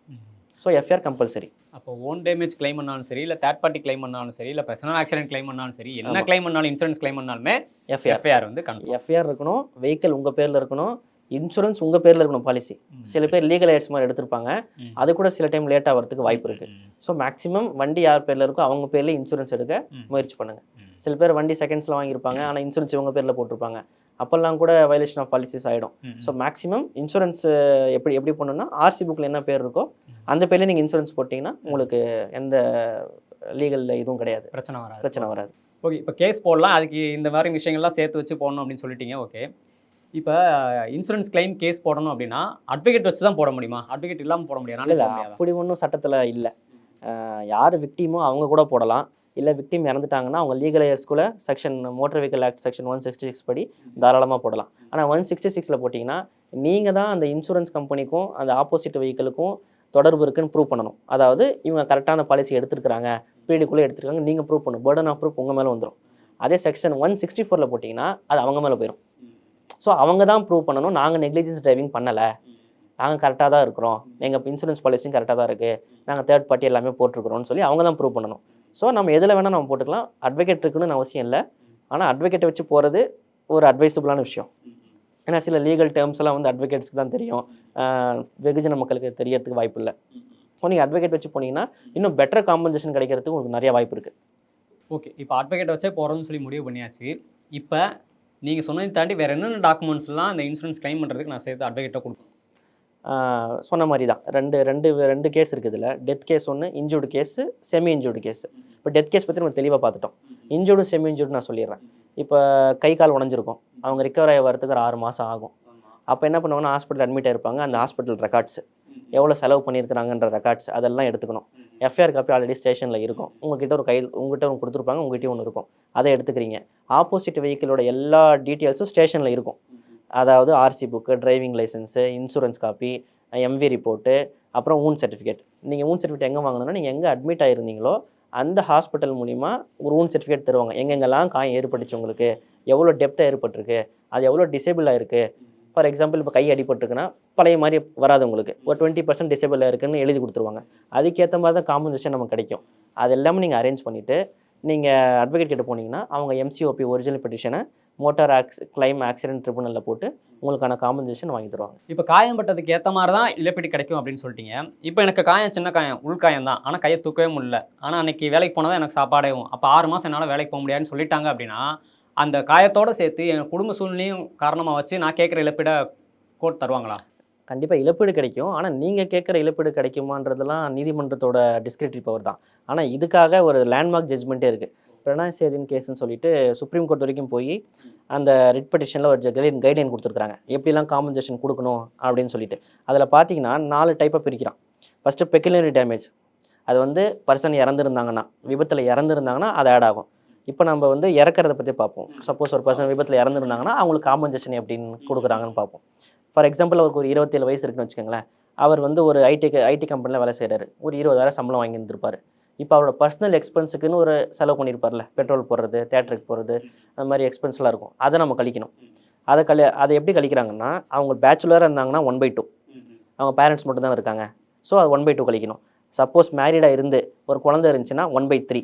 ஸோ எஃப்ஐஆர் கம்பல்சரி அப்போ ஓன் டேமேஜ் கிளைம் பண்ணாலும் சரி இல்லை தேர்ட் பார்ட்டி கிளைம் பண்ணாலும் சரி இல்லை பர்சனல் ஆக்சிடென்ட் கிளைம் பண்ணாலும் சரி என்ன. கிளைம் பண்ணாலும் இன்சூரன்ஸ் கிளைம் பண்ணாலுமே எஃப்ஐஆர் வந்து எஃப்ஐஆர் இருக்கணும் வெஹிக்கிள் உங்கள் பேரில் இருக்கணும் இன்சூரன்ஸ் உங்கள் பேரில் இருக்கணும் பாலிசி சில பேர் லீகல் ஏர்ஸ் மாதிரி எடுத்திருப்பாங்க. அது கூட சில டைம் லேட் ஆகிறதுக்கு வாய்ப்பு இருக்குது ஸோ மேக்ஸிமம் வண்டி யார் பேரில் இருக்கோ அவங்க பேர்லேயே இன்சூரன்ஸ் எடுக்க முயற்சி பண்ணுங்கள் சில பேர் வண்டி செகண்ட்ஸில் வாங்கியிருப்பாங்க ஆனால் இன்சூரன்ஸ் இவங்க பேரில் போட்டிருப்பாங்க. அப்போல்லாம் கூட வயலேஷன் ஆஃப் பாலிசிஸ் ஆகிடும் ஸோ மேக்ஸிமம் இன்சூரன்ஸ் எப்படி எப்படி பண்ணணும்னா ஆர்சி புக்கில் என்ன பேர் இருக்கோ அந்த பேர்லேயே நீங்கள் இன்சூரன்ஸ் போட்டிங்கன்னா உங்களுக்கு எந்த லீகல் இதுவும் கிடையாது. பிரச்சனை வராது. பிரச்சனை வராது. ஓகே இப்போ கேஸ் போடலாம். அதுக்கு இந்த மாதிரி விஷயங்கள்லாம் சேர்த்து வச்சு போடணும் அப்படின்னு சொல்லிட்டீங்க. ஓகே. இப்போ இன்சூரன்ஸ் கிளைம் கேஸ் போடணும் அப்படின்னா அட்வொகேட் வச்சு தான் போட முடியுமா? அட்வொகேட் இல்லாமல் போட முடியாது. இல்லை? அப்படி ஒன்றும் சட்டத்தில் இல்லை. யார் விக்டிமோ அவங்க கூட போடலாம். இல்லை விக்டிம் இறந்துட்டாங்கன்னா அவங்க legal ஏர்ஸ்குள்ளே section motor vehicle act section one sixty six படி தாராளமாக போடலாம். ஆனால் ஒன் சிக்ஸ்டி சிக்ஸில் போட்டிங்கன்னா நீங்கள் தான் அந்த இன்சூரன்ஸ் கம்பெனிக்கும் அந்த ஆப்போசிட் வெஹிக்கிளுக்கும் தொடர்பு இருக்குன்னு ப்ரூவ் பண்ணணும். அதாவது இவங்க கரெக்டான பாலிசி எடுத்திருக்காங்க பீரியடுக்குள்ளே எடுத்திருக்காங்க நீங்கள் ப்ரூவ் பண்ணணும். பேர்டன் ஆஃப் ப்ரூஃப் உங்கள் மேலே வந்துடும் அதே செக்ஷன் ஒன் சிக்ஸ்டி ஃபோரில் போட்டிங்கன்னா அது அவங்க மேலே போயிடும் ஸோ அவங்க தான் ப்ரூவ் பண்ணணும். நாங்கள் நெக்லிஜென்ஸ் டிரைவிங் பண்ணலை. நாங்கள் கரெக்டாக தான் இருக்கிறோம். எங்கள் இன்சூரன்ஸ் பாலிசியும் கரெக்டாக தான் இருக்குது நாங்கள் தேர்ட் பார்ட்டி எல்லாமே போட்டிருக்கிறோம்னு சொல்லி அவங்க தான் ப்ரூவ் பண்ணணும். ஸோ நம்ம எதில் வேணால் நம்ம போட்டுக்கலாம். அட்வொகேட் இருக்குன்னு அவசியம் இல்லை. ஆனால் அட்வொகேட்டை வச்சு போகிறது ஒரு அட்வைசபிளான விஷயம். ஏன்னா சில லீகல் டேர்ம்ஸ் எல்லாம் வந்து அட்வொகேட்ஸ்க்கு தான் தெரியும். வெகுஜன மக்களுக்கு தெரியறதுக்கு வாய்ப்பு இல்லை. ஸோ நீங்கள் அட்வொகேட் வச்சு போனீங்கன்னா இன்னும் பெட்டர் காம்பன்சேஷன் கிடைக்கிறதுக்கு உங்களுக்கு நிறைய வாய்ப்பு இருக்குது ஓகே இப்போ அட்வொகேட் வச்சே போகிறோம்னு சொல்லி முடிவு பண்ணியாச்சு. இப்போ நீங்கள் சொன்னதை தாண்டி வேறு என்னென்ன டாக்குமெண்ட்ஸ்லாம் அந்த இன்சூரன்ஸ் கிளைம் பண்ணுறதுக்கு நான் சேர்த்து அட்வொகேட்டை கொடுக்கணும்? சொன்ன மாதிரி தான் ரெண்டு ரெண்டு ரெண்டு கேஸ் இருக்குது இதில். டெத் கேஸ் ஒன்று injured case semi injured case இப்போ டெத் கேஸ் பற்றி நம்ம தெளிவாக பார்த்துட்டோம். இன்ஜூர்டு செமி இன்ஜூர்டு நான் சொல்லிடுறேன். இப்போ கை கால் உடஞ்சிருக்கும். அவங்க ரிக்கவர் ஆகி வரதுக்கு ஒரு ஆறு மாதம் ஆகும். அப்போ என்ன பண்ணுவாங்கன்னா ஹாஸ்பிட்டல் அட்மிட் ஆயிருப்பாங்க. அந்த ஹாஸ்பிட்டல் ரெக்கார்ட்ஸ் எவ்வளோ செலவு பண்ணியிருக்கிறாங்கன்ற ரெக்கார்ட்ஸ் அதெல்லாம் எடுத்துக்கணும். எஃப்ஐஆர் காப்பி ஆல்ரெடி ஸ்டேஷனில் இருக்கும். உங்ககிட்ட ஒரு கையில் உங்ககிட்ட ஒன்று கொடுத்துருப்பாங்க. உங்ககிட்டயும் ஒன்று இருக்கும். அதை எடுத்துக்கிறீங்க. ஆப்போசிட் வெஹிக்கிளோட எல்லா டீட்டெயில்ஸும் ஸ்டேஷனில் இருக்கும். அதாவது RC book driving licence insurance copy MV report அப்புறம் ஊன் சர்டிஃபிகேட் நீங்கள் ஊன் சர்டிஃபிகேட் எங்கே வாங்கணும்னா நீங்கள் எங்கே அட்மிட் ஆயிருந்தீங்களோ அந்த ஹாஸ்பிட்டல் மூலிமா ஒரு ஊன் சர்டிஃபிகேட் தருவாங்க. எங்கெங்கெல்லாம் காயம் ஏற்பட்டுச்சு உங்களுக்கு? எவ்வளோ டெப்த்தாக ஏற்பட்டிருக்கு? அது எவ்வளோ டிசேபிள் ஆகிருக்கு ஃபார் எக்ஸாம்பிள் இப்போ கை அடிபட்டுருக்குன்னா பழைய மாதிரி வராது உங்களுக்கு. ஒரு டுவெண்ட்டி பர்சன்ட் டிசேபிள் இருக்குன்னு எழுதி கொடுத்துருவாங்க. அதுக்கேற்ற மாதிரி தான் காம்பன்சேஷன் நமக்கு கிடைக்கும். அது எல்லாமே நீங்கள் அரேஞ்ச் பண்ணிவிட்டு நீங்கள் அட்வொகேட் கிட்ட போனீங்கன்னா அவங்க எம்சிஓபி ஒரிஜினல் பெட்டிஷனை மோட்டார் ஆக்ஸ் கிளைம் ஆக்சிடென்ட் ட்ரிபுனலில் போட்டு உங்களுக்கான காம்பன்சேஷன் வாங்கி தருவாங்க. இப்போ காயம்பட்டதுக்கு ஏற்ற மாதிரி தான் இழப்பீடு கிடைக்கும் அப்படின்னு சொல்லிட்டீங்க. இப்போ எனக்கு காயம் சின்ன காயம் உள்காயம் தான். ஆனால் கையை தூக்கவே முடியல. ஆனால் அன்னைக்கு வேலைக்கு போனால் தான் எனக்கு சாப்பாடேவும் அப்போ ஆறு மாதம் என்னால் வேலைக்கு போக முடியாதுன்னு சொல்லிட்டாங்க அப்படின்னா அந்த காயத்தோட சேர்த்து என் குடும்ப சூழ்நிலையும் காரணமாக வச்சு நான் கேட்குற இழப்பீடை கோர்ட் தருவாங்களா? கண்டிப்பாக இழப்பீடு கிடைக்கும். ஆனால் நீங்கள் கேட்குற இழப்பீடு கிடைக்குமான்றதெல்லாம் நீதிமன்றத்தோட டிஸ்கிரிப்டிவ் பவர் தான். ஆனால் இதுக்காக ஒரு லேண்ட்மார்க் ஜட்மெண்ட்டே இருக்குது பிரணாய் சேதின் கேஸ்னு சொல்லிட்டு சுப்ரீம் கோர்ட் வரைக்கும் போய் அந்த ரிட் பெட்டிஷனில் ஒரு கைடன் கைட்லைன் கொடுத்துருக்காங்க எப்படிலாம் காம்பன்சேஷன் கொடுக்கணும் அப்படின்னு சொல்லிட்டு. அதில் பார்த்தீங்கன்னா நாலு டைப்பாக பிரிக்கிறான். ஃபஸ்ட்டு பெக்குலரி டேமேஜ் அது வந்து பர்சன் இறந்துருந்தாங்கன்னா விபத்தில் இறந்துருந்தாங்கன்னா அது ஆட் ஆகும். இப்போ நம்ம வந்து இறக்கறத பற்றி பார்ப்போம். சப்போஸ் ஒரு பர்சன் விபத்தில் இறந்துருந்தாங்கன்னா அவங்களுக்கு காம்பன்சேஷன் எப்படின்னு கொடுக்குறாங்கன்னு பார்ப்போம். ஃபார் எக்ஸாம்பிள் அவருக்கு ஒரு இருபத்தேழு வயசு இருக்குன்னு வச்சுக்கோங்களேன். அவர் வந்து ஒரு ஐடி ஐடி கம்பெனியில் வேலை செய்கிறாரு ஒரு இருபதாயிரம் சம்பளம் வாங்கியிருந்திருப்பார். இப்போ அவரோட பர்சனல் எக்ஸ்பென்ஸுக்குன்னு ஒரு செலவு பண்ணியிருப்பார்ல பெட்ரோல் போடுறது தேட்டருக்கு போகிறது அந்த மாதிரி எக்ஸ்பென்ஸ்லாம் இருக்கும். அதை நம்ம கழிக்கணும். அதை கழி அதை எப்படி கழிக்கிறாங்கன்னா அவங்க பேச்சுலராக இருந்தாங்கன்னா ஒன் பை டூ அவங்க பேரண்ட்ஸ் மட்டும் தான் இருக்காங்க. ஸோ அது ஒன் பை டூ கழிக்கணும். சப்போஸ் மேரிடாக இருந்து ஒரு குழந்தை இருந்துச்சுன்னா ஒன் பை த்ரீ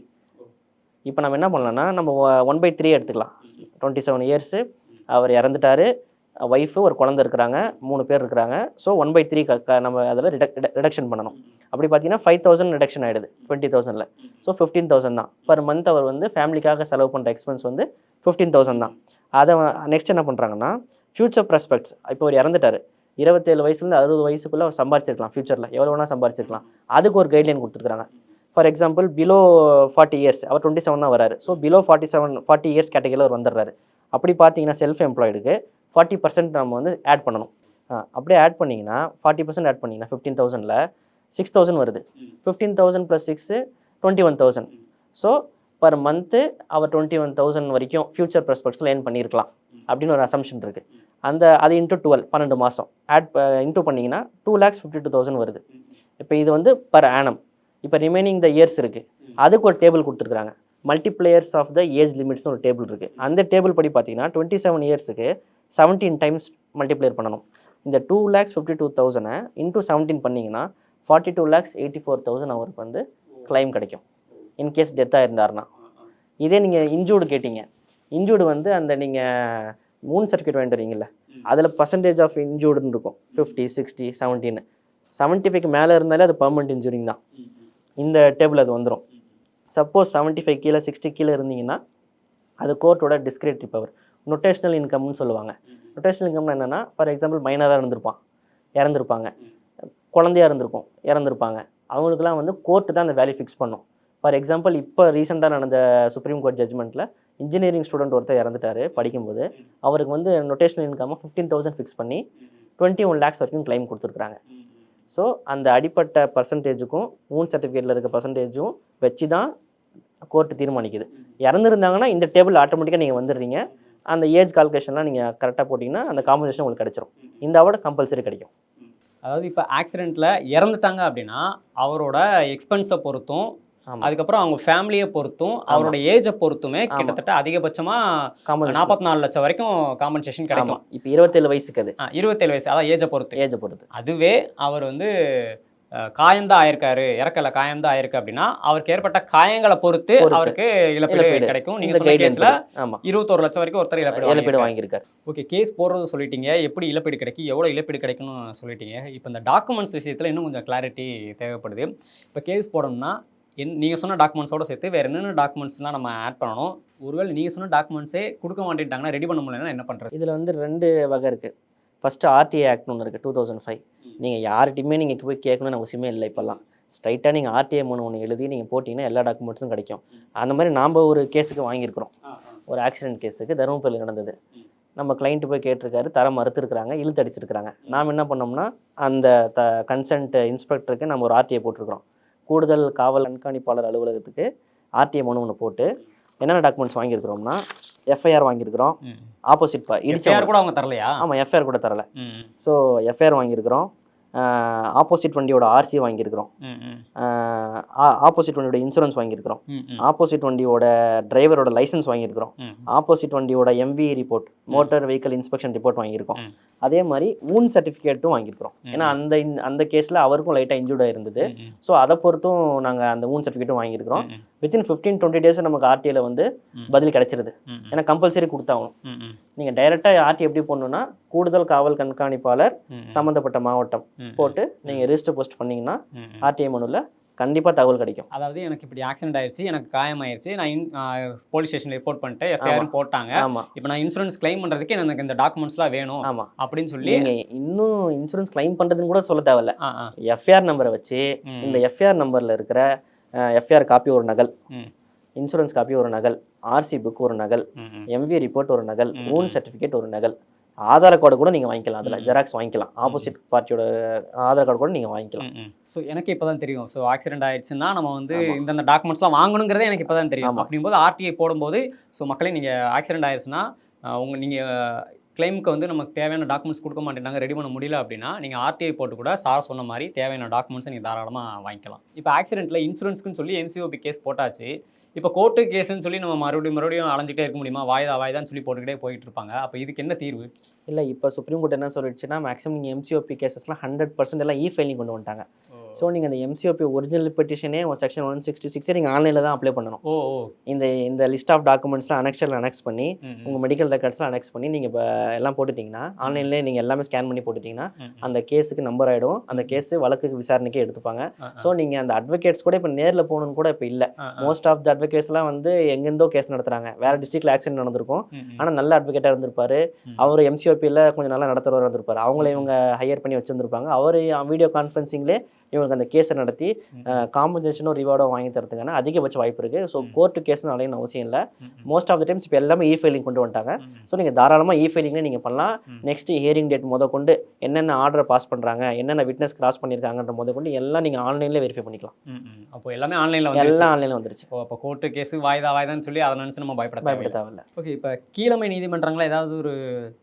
இப்போ நம்ம என்ன பண்ணலாம்னா நம்ம ஒன் பை த்ரீ எடுத்துக்கலாம். டுவெண்ட்டி செவன் இயர்ஸு அவர் இறந்துட்டாரு. ஒய்ஃபு ஒரு குழந்தை இருக்கிறாங்க. மூணு பேர் இருக்கிறாங்க. ஸோ ஒன் பை த்ரீ நம்ம அதில் ரிடக்ஷன் பண்ணணும். அப்படி பார்த்தீங்கன்னா ஃபைவ் தௌசண்ட் ரிடக்ஷன் ஆகிடுது டுவெண்ட்டி தௌசண்டில் ஸோ ஃபிஃப்டீன் தௌசண்ட் தான். பர் மந்த் அவர் வந்து ஃபேமிலிக்காக செலவு பண்ணுற எக்ஸ்பென்ஸ் வந்து ஃபிஃப்டீன் தௌசண்ட் தான். அதை நெக்ஸ்ட் என்ன பண்ணுறாங்கன்னா ஃப்யூச்சர் ப்ராஸ்பெக்ட்ஸ் இப்போ அவர் இறந்துட்டார். இருபத்தேழு வயசுலேருந்து அறுபது வயசுக்குள்ளே அவர் சம்பாரிச்சிருக்கலாம் ஃப்யூச்சரில் எவ்வளோ வேணால் சம்பாரிச்சிருக்கலாம். அதுக்கு ஒரு கைட்லைன் கொடுத்துருக்காங்க for example below forty years our twenty seven தான் வராரு. So below forty seven forty years கேட்டகரியில் அவர் வந்துடுறாரு. அப்படி பார்த்தீங்கன்னா செல்ஃப் எம்ப்ளாய்டுக்கு ஃபார்ட்டி பர்சன்ட் நம்ம வந்து ஆட் பண்ணணும். அப்படியே ஆட் பண்ணிங்கன்னா ஃபார்ட்டி பர்சன்ட் ஆட் பண்ணிங்கன்னா ஃபிஃப்டீன் தௌசண்டில் சிக்ஸ் தௌசண்ட் வருது. Fifteen thousand plus six twenty one thousand so per month அவர் டுவெண்ட்டி ஒன் தௌசண்ட் வரைக்கும் ஃபியூச்சர் ப்ராஸ்பெக்ட்ஸில் ஏர்ன் பண்ணியிருக்கலாம். அப்படின்னு ஒரு அசம்ஷன் இருக்குது அந்த அது இன்ட்டு டுவெல் பன்னெண்டு மாதம் ஆட் இன்ட்டு பண்ணிங்கன்னா two lakhs fifty two thousand வருது இப்போ இது வந்து பர் ஆனம் இப்போ ரிமைனிங் த இயர்ஸ் இருக்குது அதுக்கு ஒரு டேபிள் கொடுத்துருக்காங்க மல்டிப்ளேயர்ஸ் ஆஃப் த ஏஜ் லிமிட்ஸ்னு ஒரு டேபிள் இருக்குது அந்த டேபிள் படி பார்த்தீங்கன்னா டுவெண்ட்டி செவன் இயர்ஸுக்கு செவன்டீன் டைம்ஸ் மல்டிப்ளேயர் பண்ணணும். இந்த டூ லேக்ஸ் ஃபிஃப்டி டூ தௌசண்டை இன்டூ செவன்டீன் பண்ணிங்கன்னா forty two lakhs eighty four thousand அவருக்கு வந்து கிளைம் கிடைக்கும். இன்கேஸ் டெத்தாக இருந்தாருன்னா இதே நீங்கள் இன்ஜூர்டு கேட்டீங்க. இன்ஜூர்டு வந்து அந்த நீங்கள் மூணு சர்டிஃபிகேட் வாங்கிட்டு வரீங்கல்ல அதில் பர்சன்டேஜ் ஆஃப் இன்ஜூர்டுன்னு இருக்கும். ஃபிஃப்டி சிக்ஸ்டி செவன்ட்டின்னு செவன்ட்டி ஃபைவ்க்கு மேலே இருந்தாலே அது பர்மனெண்ட் இன்ஜூரிங் தான். இந்த டேபிள் அது வந்துடும் சப்போஸ் செவன்ட்டி ஃபைவ் கீழே சிக்ஸ்டி கீழே இருந்தீங்கன்னா அது கோர்ட்டோட டிஸ்கிரிப்டிவ் பவர் நொட்டேஷனல் இன்கம்னு சொல்லுவாங்க. நொட்டேஷனல் இன்கம்னா என்னென்னா ஃபார் எக்ஸாம்பிள் மைனராக இருந்திருப்பான். இறந்துருப்பாங்க. குழந்தையா இருந்திருக்கும் இறந்துருப்பாங்க. அவங்களுக்குலாம் வந்து கோர்ட்டு தான் அந்த வேல்யூ ஃபிக்ஸ் பண்ணும். ஃபார் எக்ஸாம்பிள் இப்போ ரீசெண்டாக நடந்த சுப்ரீம் கோர்ட் ஜட்மெண்ட்டில் இன்ஜினியரிங் ஸ்டூடெண்ட் ஒருத்தர் இறந்துட்டாரு படிக்கும்போது. அவருக்கு வந்து notional income fifteen thousand fix பண்ணி டுவெண்ட்டி ஒன் லேக்ஸ் வரைக்கும் கிளைம் கொடுத்துருக்காங்க ஸோ அந்த அடிப்பட்ட பர்சன்டேஜுக்கும் மூன் சர்டிஃபிகேட்டில் இருக்க பர்சன்டேஜும் வச்சு தான் கோர்ட்டு தீர்மானிக்குது. இறந்துருந்தாங்கன்னா இந்த டேபிள் ஆட்டோமேட்டிக்காக நீங்கள் வந்துடுறீங்க. அந்த ஏஜ் கால்குலேஷன்லாம் நீங்கள் கரெக்டாக போட்டிங்கன்னா அந்த காம்பன்சேஷன் உங்களுக்கு கிடச்சிரும். இந்த அவார்டு கம்பல்சரி கிடைக்கும். அதாவது இப்போ ஆக்சிடெண்ட்டில் இறந்துட்டாங்க அப்படின்னா அவரோட எக்ஸ்பென்ஸை பொறுத்தும் அதுக்கப்புறம் அவங்க ஃபேமிலியை பொறுத்தும் அவரோட ஏஜை பொறுத்துமே. கிட்டத்தட்ட அதிகபட்சமாக காம்பன்சேஷன் நாற்பத்தி நாலு லட்சம் வரைக்கும் காம்பன்சேஷன் கிடைக்கும். இப்போ இருபத்தேழு வயசுக்கு அது. இருபத்தேழு வயசு அதான் ஏஜை பொறுத்து. ஏஜை பொறுத்து. அதுவே அவர் வந்து காயம்தான் ஆயிருக்காரு இறக்கல காயம்தான் ஆயிருக்கு அப்படின்னா அவருக்கு ஏற்பட்ட காயங்களை பொறுத்து. அவருக்கு இழப்பீடு. கிடைக்கும். நீங்க சொன்ன கேஸ்ல இருபத்தோரு லட்சம் வரைக்கும் ஒருத்தர் இழப்பீடு இழப்பீடு வாங்கியிருக்காரு. ஓகே கேஸ் போடுறது சொல்லிட்டீங்க. எப்படி இழப்பீடு கிடைக்கும் எவ்வளோ இழப்பீடு கிடைக்கும்னு சொல்லிட்டீங்க. இப்போ இந்த டாக்குமெண்ட்ஸ் விஷயத்தில் இன்னும் கொஞ்சம் கிளாரிட்டி தேவைப்படுது. இப்போ கேஸ் போடணும்னா என் நீங்கள் சொன்ன டாக்குமெண்ட்ஸோட சேர்த்து வேறு என்னென்ன டாக்குமெண்ட்ஸ்லாம் நம்ம ஆட் பண்ணணும்? ஒருவேளை நீங்கள் சொன்ன டாக்குமெண்ட்ஸே கொடுக்க மாட்டேட்டாங்கன்னா ரெடி பண்ண முடியலன்னா என்ன பண்ணுறது இதில் வந்து ரெண்டு வகை இருக்குது ஃபஸ்ட்டு ஆர்டிஐ ஆக்ட்னு ஒன்று இருக்குது டூ தௌசண்ட் ஃபைவ் நீங்கள் யார்கிட்டையுமே நீங்கள் போய் கேட்கணும்னு அவசியமே இல்லை இப்போல்லாம். ஸ்ட்ரைட்டாக நீங்கள் ஆர்டிஐ மூணு ஒன்று எழுதி நீங்கள் போட்டிங்கன்னா எல்லா டாக்குமெண்ட்ஸும் கிடைக்கும். அந்த மாதிரி நாம் ஒரு கேஸுக்கு வாங்கியிருக்கிறோம். ஒரு ஆக்சிடென்ட் கேஸுக்கு தருமபுரியில் நடந்தது. நம்ம கிளைண்ட்டு போய் கேட்டிருக்காரு தர மறுத்துருக்குறாங்க இழுத்து அடிச்சிருக்கிறாங்க. நாம் என்ன பண்ணோம்னா அந்த த கன்சென்ட் இன்ஸ்பெக்டருக்கு நம்ம ஒரு ஆர்டிஐ போட்டிருக்கிறோம். கூடுதல் காவல் கண்காணிப்பாளர் அலுவலகத்துக்கு ஆர்டிஐ மனு ஒன்று போட்டு என்னென்ன டாக்குமெண்ட்ஸ் வாங்கியிருக்கிறோம்னா எஃப்ஐஆர் வாங்கியிருக்கிறோம். ஆப்போசிட் பா இடிச்ச யார் கூட அவங்க தரலையா? ஆமாம் எஃப்ஐஆர் கூட தரல. ஸோ எஃப்ஐஆர் வாங்கியிருக்கிறோம். ஆப்போசிட் வண்டியோட ஆர்சி வாங்கியிருக்கிறோம். ஆப்போசிட் வண்டியோட இன்சூரன்ஸ் வாங்கியிருக்கிறோம். ஆப்போசிட் வண்டியோட டிரைவரோட லைசன்ஸ் வாங்கியிருக்கிறோம். ஆப்போசிட் வண்டியோட MV report motor vehicle inspection report வாங்கியிருக்கோம். அதே மாதிரி ஊன் சர்டிஃபிகேட்டும் வாங்கியிருக்கிறோம். ஏன்னா அந்த அந்த கேஸில் அவருக்கும் லைட்டாக இன்ஜூர்டாக இருந்தது ஸோ அதை பொறுத்தும் நாங்கள் அந்த ஊன் சர்டிஃபிகேட்டும் வாங்கியிருக்கிறோம். வித்தின் ஃபிஃப்டீன் டுவெண்ட்டி டேஸ் நமக்கு ஆர்டிஐல வந்து. பதில் கிடைச்சிருது. ஏன்னா கம்பல்சரி கொடுத்தாகணும். நீங்கள் டைரெக்டாக ஆர்டி எப்படி பண்ணணும்னா கூடுதல் காவல் கண்காணிப்பாளர் சம்மந்தப்பட்ட மாவட்டம் போட்டு நீங்கள் ரிஜிஸ்டர் போஸ்ட் பண்ணீங்கன்னா. ஆர்டிஐ மனுவில் கண்டிப்பாக தகவல் கிடைக்கும். அதாவது எனக்கு இப்படி ஆக்சிடென்ட் ஆயிடுச்சு எனக்கு காயம் ஆயிடுச்சு நான் போலீஸ் ஸ்டேஷன்ல ரிப்போர்ட் பண்ணிட்டு எஃப்ஐஆர் போட்டாங்க. ஆமாம் இப்போ நான் இன்சூரன்ஸ் கிளைம் பண்றதுக்கு எனக்கு இந்த டாக்குமெண்ட்ஸ்லாம் வேணும் ஆமாம் அப்படின்னு சொல்லி இன்னும் இன்சூரன்ஸ் கிளைம் பண்ணுறதுன்னு கூட சொல்ல தேவையில்ல. எஃப்ஐஆர் நம்பரை வச்சு இந்த எஃப்ஐஆர் நம்பரில் இருக்கிற எஃப்ஐஆர் காப்பி ஒரு நகல். இன்சூரன்ஸ் காப்பி ஒரு நகல் ஆர்சி புக் ஒரு நகல் எம்வி ரிப்போர்ட் ஒரு நகல் ம், ஊன் ம். சர்டிஃபிகேட் ஒரு நகல் ஆதார் கார்டு கூட நீங்கள் வாங்கிக்கலாம் அதில். ஜெராக்ஸ் வாங்கிக்கலாம் ஆப்போசிட் பார்ட்டியோட ஆதார் கார்டு கூட நீங்கள் வாங்கிக்கலாம். ஸோ எனக்கு இப்போ தான் தெரியும் ஸோ ஆக்சிடென்ட் ஆயிடுச்சுன்னா நம்ம வந்து. இந்தந்த டாக்குமெண்ட்ஸ்லாம் வாங்கணுங்கிறதே எனக்கு இப்போ தான் தெரியும். அப்படிங்கும்போது ஆர்டிஐ போடும்போது ஸோ மக்களே நீங்கள் ஆக்சிடென்ட் ஆயிடுச்சுன்னா அஹ், உங்க நீங்கள் கிளைமுக்கு வந்து நமக்கு தேவையான டாக்குமெண்ட்ஸ் கொடுக்க மாட்டேங்கிறாங்க ரெடி பண்ண முடியல அப்படின்னா நீங்கள் ஆர்டிஐ போட்டு கூட சார் சொன்ன மாதிரி தேவையான டாக்குமெண்ட்ஸை நீங்கள் தாராளமாக வாங்கிக்கலாம். இப்போ ஆக்சிடென்ட்டில் இன்சூரன்ஸ்க்குன்னு சொல்லி எம்சிஓபி கேஸ் போட்டாச்சு. இப்போ கோர்ட்டு கேஸ்ன்னு சொல்லி நம்ம மறுபடியும் மறுபடியும் அலைஞ்சிட்டே இருக்க முடியுமா? வாய்தா வாய்தான்னு சொல்லி போட்டுக்கிட்டே போயிட்டு இருப்பாங்க அப்போ இதுக்கு என்ன தீர்வு? இல்லை இப்போ சுப்ரீம் கோர்ட் என்ன சொல்லிடுச்சுன்னா மேக்ஸிமம் நீங்கள் எம்சிஓபி கேசஸ்லாம் ஹண்ட்ரட் பர்சன்ட் எல்லாம் இ ஃபைலிங் கொண்டு வந்துட்டாங்க. ஸோ நீங்கள் அந்த எம்சிஓபி ஒரிஜினல் பெட்டிஷனே செக்ஷன் ஒன் சிக்ஸ்டி சிக்ஸை நீங்கள் ஆன்லைனில் தான் அப்ளை பண்ணணும். ஓ இந்த இந்த லிஸ்ட் ஆஃப் டாக்குமெண்ட்ஸ்லாம் அனெக்ஷன் அனெக்ஸ் பண்ணி உங்கள் மெடிக்கல் ரெக்கார்ட்ஸ்லாம் அனெக்ஸ் பண்ணி நீங்கள் இப்போ எல்லாம் போட்டுட்டிங்கன்னா ஆன்லைன்லேயே நீங்கள் எல்லாமே ஸ்கேன் பண்ணி போட்டுட்டிங்கன்னா. அந்த கேஸுக்கு நம்பர் ஆகிடும் அந்த கேஸ் வழக்குக்கு விசாரணைக்கே எடுத்துப்பாங்க. ஸோ நீங்கள் அந்த அட்வொகேட்ஸ் கூட இப்போ நேரில் போகணுன்னு கூட இப்போ இல்லை. மோஸ்ட் ஆஃப் த அட்வொகேட்ஸ்லாம் வந்து எங்கேருந்தோ கேஸ் நடத்துறாங்க. வேறு டிஸ்ட்ரிக்ட்ல ஆக்சிடென்ட் நடந்திருக்கும். ஆனால் நல்ல அட்வொகேட்டாக இருந்திருப்பாரு. அவர் எம்சிஓபியில் கொஞ்சம் நல்லா நடத்துறவர் இருந்திருப்பாரு. அவங்கள இவங்க ஹையர் பண்ணி வச்சிருந்திருப்பாங்க. அவர் வீடியோ கான்ஃபரன்சிங்லேயே இவங்களுக்கு அந்த கேஸை நடத்தி ம். காம்பன்சேஷனும் ரிவார்டும் வாங்கி தரதுக்கான அதிகபட்ச வாய்ப்பு இருக்குது ஸோ. கோர்ட்டு கேஸ்னு அலையணும் அவசியம் இல்லை. மோஸ்ட் ஆஃப் த டைம்ஸ் இப்போ எல்லாமே இ ஃபைலிங் கொண்டு வந்துட்டாங்க. ஸோ நீங்கள் தாராளமாக இ ஃபைலிங்லேயே நீங்கள் பண்ணலாம். நெக்ஸ்ட் ஹியரிங் டேட் முத கொண்டு என்னென்ன ஆர்டரை பாஸ் பண்ணுறாங்க என்னென்ன விட்னஸ் கிராஸ் பண்ணியிருக்காங்கன்ற முத கொண்டு எல்லாம் நீங்கள் ஆன்லைன்லேயே வெரிஃபை பண்ணிக்கலாம். அப்போ எல்லாமே ஆன்லைனில் எல்லாம் ஆன்லைனில் வந்துருச்சு அப்போ கோர்ட்டு கேஸு வாய்தா வாய்தான்னு சொல்லி அதை நினச்சி நம்ம பயப்பட பயப்பட தேவையில்லை ஓகே இப்போ கீழமை நீதிமன்றங்களில் ஏதாவது ஒரு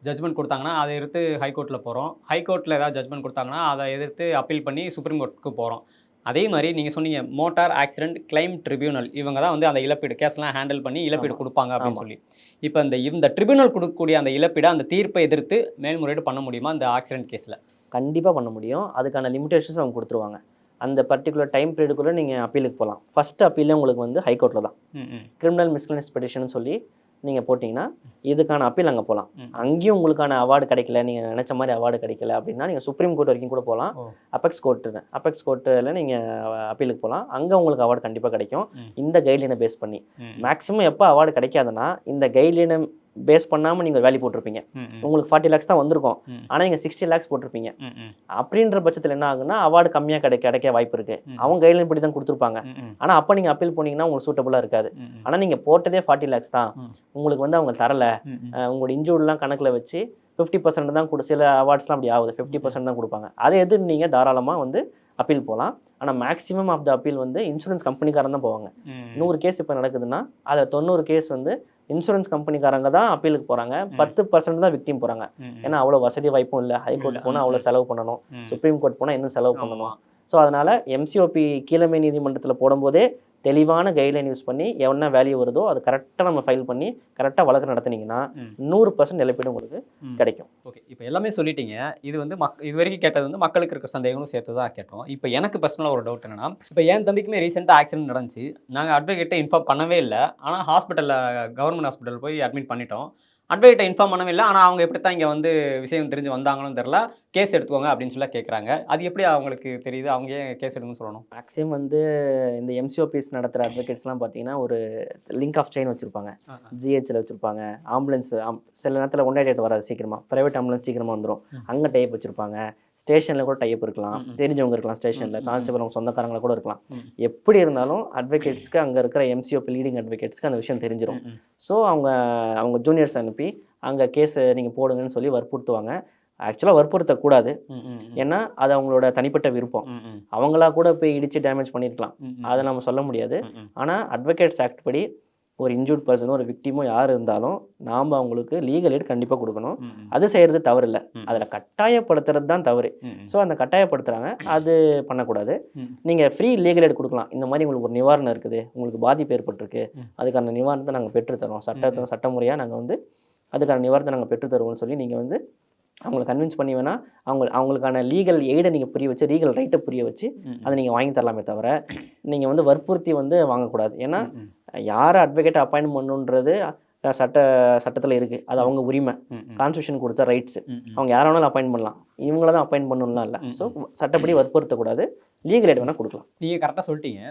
ஜட்ஜ்மெண்ட் கொடுத்தாங்கன்னா அதை எடுத்து ஹைகோர்ட்டில் போகிறோம் ஹைகோர்ட்டில் ஏதாவது ஜட்ஜ்மெண்ட் கொடுத்தாங்கன்னா அதை எதிர்த்து அப்பீல் பண்ணி சுப்ரீம் கோர்ட்டுக்கு போகிறோம் அதே மாதிரி நீங்கள் சொன்னீங்க மோட்டார் ஆக்சிடென்ட் கிளைம் ட்ரிபியூனல் இவங்க தான் வந்து அந்த இழப்பீடு கேஸ்லாம் ஹேண்டில் பண்ணி இழப்பீடு. கொடுப்பாங்க அப்படின்னு. சொல்லி. இப்போ இந்த இந்த ட்ரிபியூனல் கொடுக்கக்கூடிய அந்த இழப்பீடை அந்த தீர்ப்பை எதிர்த்து மேல்முறையீடு பண்ண முடியுமா இந்த ஆக்சிடென்ட் கேஸில்? கண்டிப்பாக பண்ண முடியும். அதுக்கான லிமிடேஷன்ஸ் அவங்க கொடுத்துருவாங்க. அந்த பர்டிகுலர் டைம் பீரியடுக்குள்ளே நீங்கள் அப்பீலுக்கு போகலாம் ஃபர்ஸ்ட் அப்பீலே உங்களுக்கு வந்து ஹைகோர்ட்டில் தான். கிரிமினல் மிஸ்கலன்ஸ் பெட்டிஷன் சொல்லி நீங்கள் போட்டிங்கன்னா இதுக்கான அப்பீல் அங்கே போகலாம். அங்கேயும் உங்களுக்கான அவார்டு கிடைக்கல நீங்கள் நினச்ச மாதிரி அவார்டு கிடைக்கல அப்படின்னா நீங்கள் சுப்ரீம் கோர்ட் வரைக்கும் கூட போகலாம் ஓ. அபெக்ஸ் கோர்ட்டு அபெக்ஸ் கோர்ட்டில் நீங்கள் அப்பீலுக்கு போகலாம் அங்கே உங்களுக்கு அவார்டு கண்டிப்பாக கிடைக்கும். இந்த கைட்லைனை பேஸ் பண்ணி. மேக்ஸிமம் எப்போ அவார்டு கிடைக்காதுன்னா இந்த கைட்லைனை பேஸ் பண்ணாமல் நீங்கள் வேல்யூ போட்டிருப்பீங்க. உங்களுக்கு ஃபார்ட்டி லேக்ஸ் தான் வந்திருக்கும். ஆனால் நீங்கள் சிக்ஸ்டி லேக்ஸ் போட்டிருப்பீங்க. அப்படின்ற பட்சத்தில் என்ன ஆகுன்னா அவார்டு கம்மியாக கிடைக்க கிடைக்க வாய்ப்பு இருக்குது. அவங்க கைட்லைன் படி தான் கொடுத்துருப்பாங்க. ஆனால் அப்போ நீங்கள் அப்பீல் போனீங்கன்னா உங்களுக்கு சூட்டபுளாக இருக்காது. ஆனால் நீங்கள் போட்டதே ஃபார்ட்டி லேக்ஸ் தான். உங்களுக்கு வந்து அவங்க தரல. உங்களோட இன்ஜூர்ட்லாம் கணக்கில் வச்சு ஃபிஃப்டி பர்சன்ட் தான் கொடு சில அவார்ட்ஸ்லாம் அப்படி ஆகுது. ஃபிஃப்டி பர்சன்ட் தான் கொடுப்பாங்க. அதை எதிர் நீங்கள் தாராளமாக வந்து அப்பீல் போகலாம் ஆனால் மேக்ஸிமம் ஆஃப் த அப்பீல் வந்து இன்சூரன்ஸ் கம்பெனிக்காரன் தான் போவாங்க. நூறு கேஸ் இப்போ நடக்குதுன்னா அதை தொண்ணூறு கேஸ் வந்து இன்சூரன்ஸ் கம்பெனிக்காரங்க தான் அப்பீலுக்கு போகிறாங்க பத்து பர்சன்ட் தான் விக்டிம் போகிறாங்க ஏன்னா அவ்வளோ வசதி வாய்ப்பும் இல்லை. ஹைகோர்ட். போனால் அவ்வளோ செலவு பண்ணணும். சுப்ரீம் கோர்ட் போனால் இன்னும் செலவு பண்ணணும். ஸோ அதனால் எம்சிஓபி கீழமை நீதிமன்றத்தில் போடும்போதே தெளிவான கைட்லைன் யூஸ் பண்ணி என்ன வேல்யூ வருதோ அது கரெக்டாக நம்ம ஃபைல் பண்ணி கரெக்டாக வழக்கு நடத்துனீங்கன்னா. நூறு பர்சன்ட் இழப்பீடு உங்களுக்கு. கிடைக்கும். ஓகே இப்போ எல்லாமே சொல்லிட்டீங்க. இது வந்து மக் இது வரைக்கும் கேட்டது வந்து மக்களுக்கு இருக்க சந்தேகங்களும் சேர்த்து தான் கேட்டோம். இப்போ எனக்கு பர்சனலாக ஒரு டவுட் என்னன்னா இப்போ என் தம்பிக்குமே ரீசெண்டாக ஆக்சிடென்ட் நடந்துச்சு. நாங்கள் அட்வொகேட்டை இன்ஃபார்ம் பண்ணவே இல்லை. ஆனால் ஹாஸ்பிட்டலில் கவர்மெண்ட் ஹாஸ்பிட்டல் போய் அட்மிட் பண்ணிட்டோம். அட்வொகேட்டை இன்ஃபார்ம் பண்ணவே இல்லை. ஆனால் அவங்க எப்படி தான் இங்கே வந்து விஷயம் தெரிஞ்சு வந்தாங்களும் தெரில கேஸ் எடுத்துக்கோங்க அப்படின்னு சொல்லி கேட்குறாங்க அது எப்படி அவங்களுக்கு தெரியுது? அவங்க ஏன் கேஸ் எடுக்கணும்னு சொல்லணும்? மேக்ஸிமம் வந்து இந்த எம்சிஓபிஸ் நடத்துகிற அட்வொகேட்ஸ்லாம் பார்த்தீங்கன்னா ஒரு லிங்க் ஆஃப் செயின் வச்சுருப்பாங்க. ஜிஹெச்சில் வச்சுருப்பாங்க. ஆம்புலன்ஸ் சில நேரத்தில் ஒன் எயிட் வராது சீக்கிரமாக ப்ரைவேட் ஆம்புலன்ஸ் சீக்கிரமாக வந்துடும். அங்கே டைப் வச்சுருப்பாங்க. ஸ்டேஷனில் கூட டைப் இருக்கலாம். தெரிஞ்சவங்க இருக்கலாம் ஸ்டேஷனில் கான்ஸ்டபிள் அவங்க சொந்தக்காரங்கள கூட இருக்கலாம். எப்படி இருந்தாலும் அட்வொகேட்ஸ்க்கு அங்கே இருக்கிற எம்சிஓபி லீடிங் அட்வொகேட்ஸ்க்கு அந்த விஷயம் தெரிஞ்சிடும். ஸோ அவங்க அவங்க ஜூனியர்ஸ் அனுப்பி அங்கே கேஸை நீங்கள் போடுங்கன்னு சொல்லி வற்புறுத்துவாங்க ஆக்சுவலாக வற்புறுத்தக்கூடாது. ஏன்னா அது அவங்களோட தனிப்பட்ட விருப்பம். அவங்களா கூட போய் இடித்து டேமேஜ் பண்ணியிருக்கலாம். அதை நம்ம சொல்ல முடியாது. ஆனால் அட்வொகேட்ஸ் ஆக்ட் படி ஒரு இன்ஜூர்ட் பர்சனோ ஒரு விக்டிமோ யார் இருந்தாலும் நாம் அவங்களுக்கு லீகல் எய்ட் கண்டிப்பாக கொடுக்கணும். அது செய்கிறது தவறு இல்லை. அதில் கட்டாயப்படுத்துறது தான் தவறு. ஸோ அந்த கட்டாயப்படுத்துகிறாங்க அது பண்ணக்கூடாது. நீங்கள் ஃப்ரீ லீகல் எய்ட் கொடுக்கலாம் இந்த மாதிரி உங்களுக்கு ஒரு நிவாரணம் இருக்குது உங்களுக்கு பாதிப்பு ஏற்பட்டிருக்கு. அதுக்கான நிவாரணத்தை நாங்கள் பெற்றுத்தரோம் சட்டத்தை சட்டமுறையாக நாங்கள் வந்து அதுக்கான நிவாரணத்தை நாங்கள் பெற்றுத்தருவோம்னு சொல்லி நீங்கள் வந்து அவங்களை கன்வின்ஸ் பண்ணி வேணால் அவங்க அவங்களுக்கான லீகல் எய்டை நீங்கள் புரிய வச்சு லீகல் ரைட்டை புரிய வச்சு அதை நீங்கள் வாங்கி தரலாமே தவிர நீங்கள் வந்து வற்புறுத்தி வந்து வாங்கக்கூடாது. ஏன்னா யாரை அட்வொகேட் அப்பாயின்ட் பண்ணுன்றது சட்ட சட்டத்தில் இருக்குது அது அவங்க உரிமை. கான்ஸ்டியூஷன் கொடுத்த ரைட்ஸ் அவங்க யாரை வேணாலும் அப்பாயின்ட் பண்ணலாம். இவங்கள தான் அப்பாயின்ட் பண்ணணும்லாம் இல்லை. ஸோ சட்டப்படி வற்புறுத்தக்கூடாது. லீகல் எய்ட் வேணால் கொடுக்கலாம். நீங்கள் கரெக்டாக சொல்லிட்டீங்க.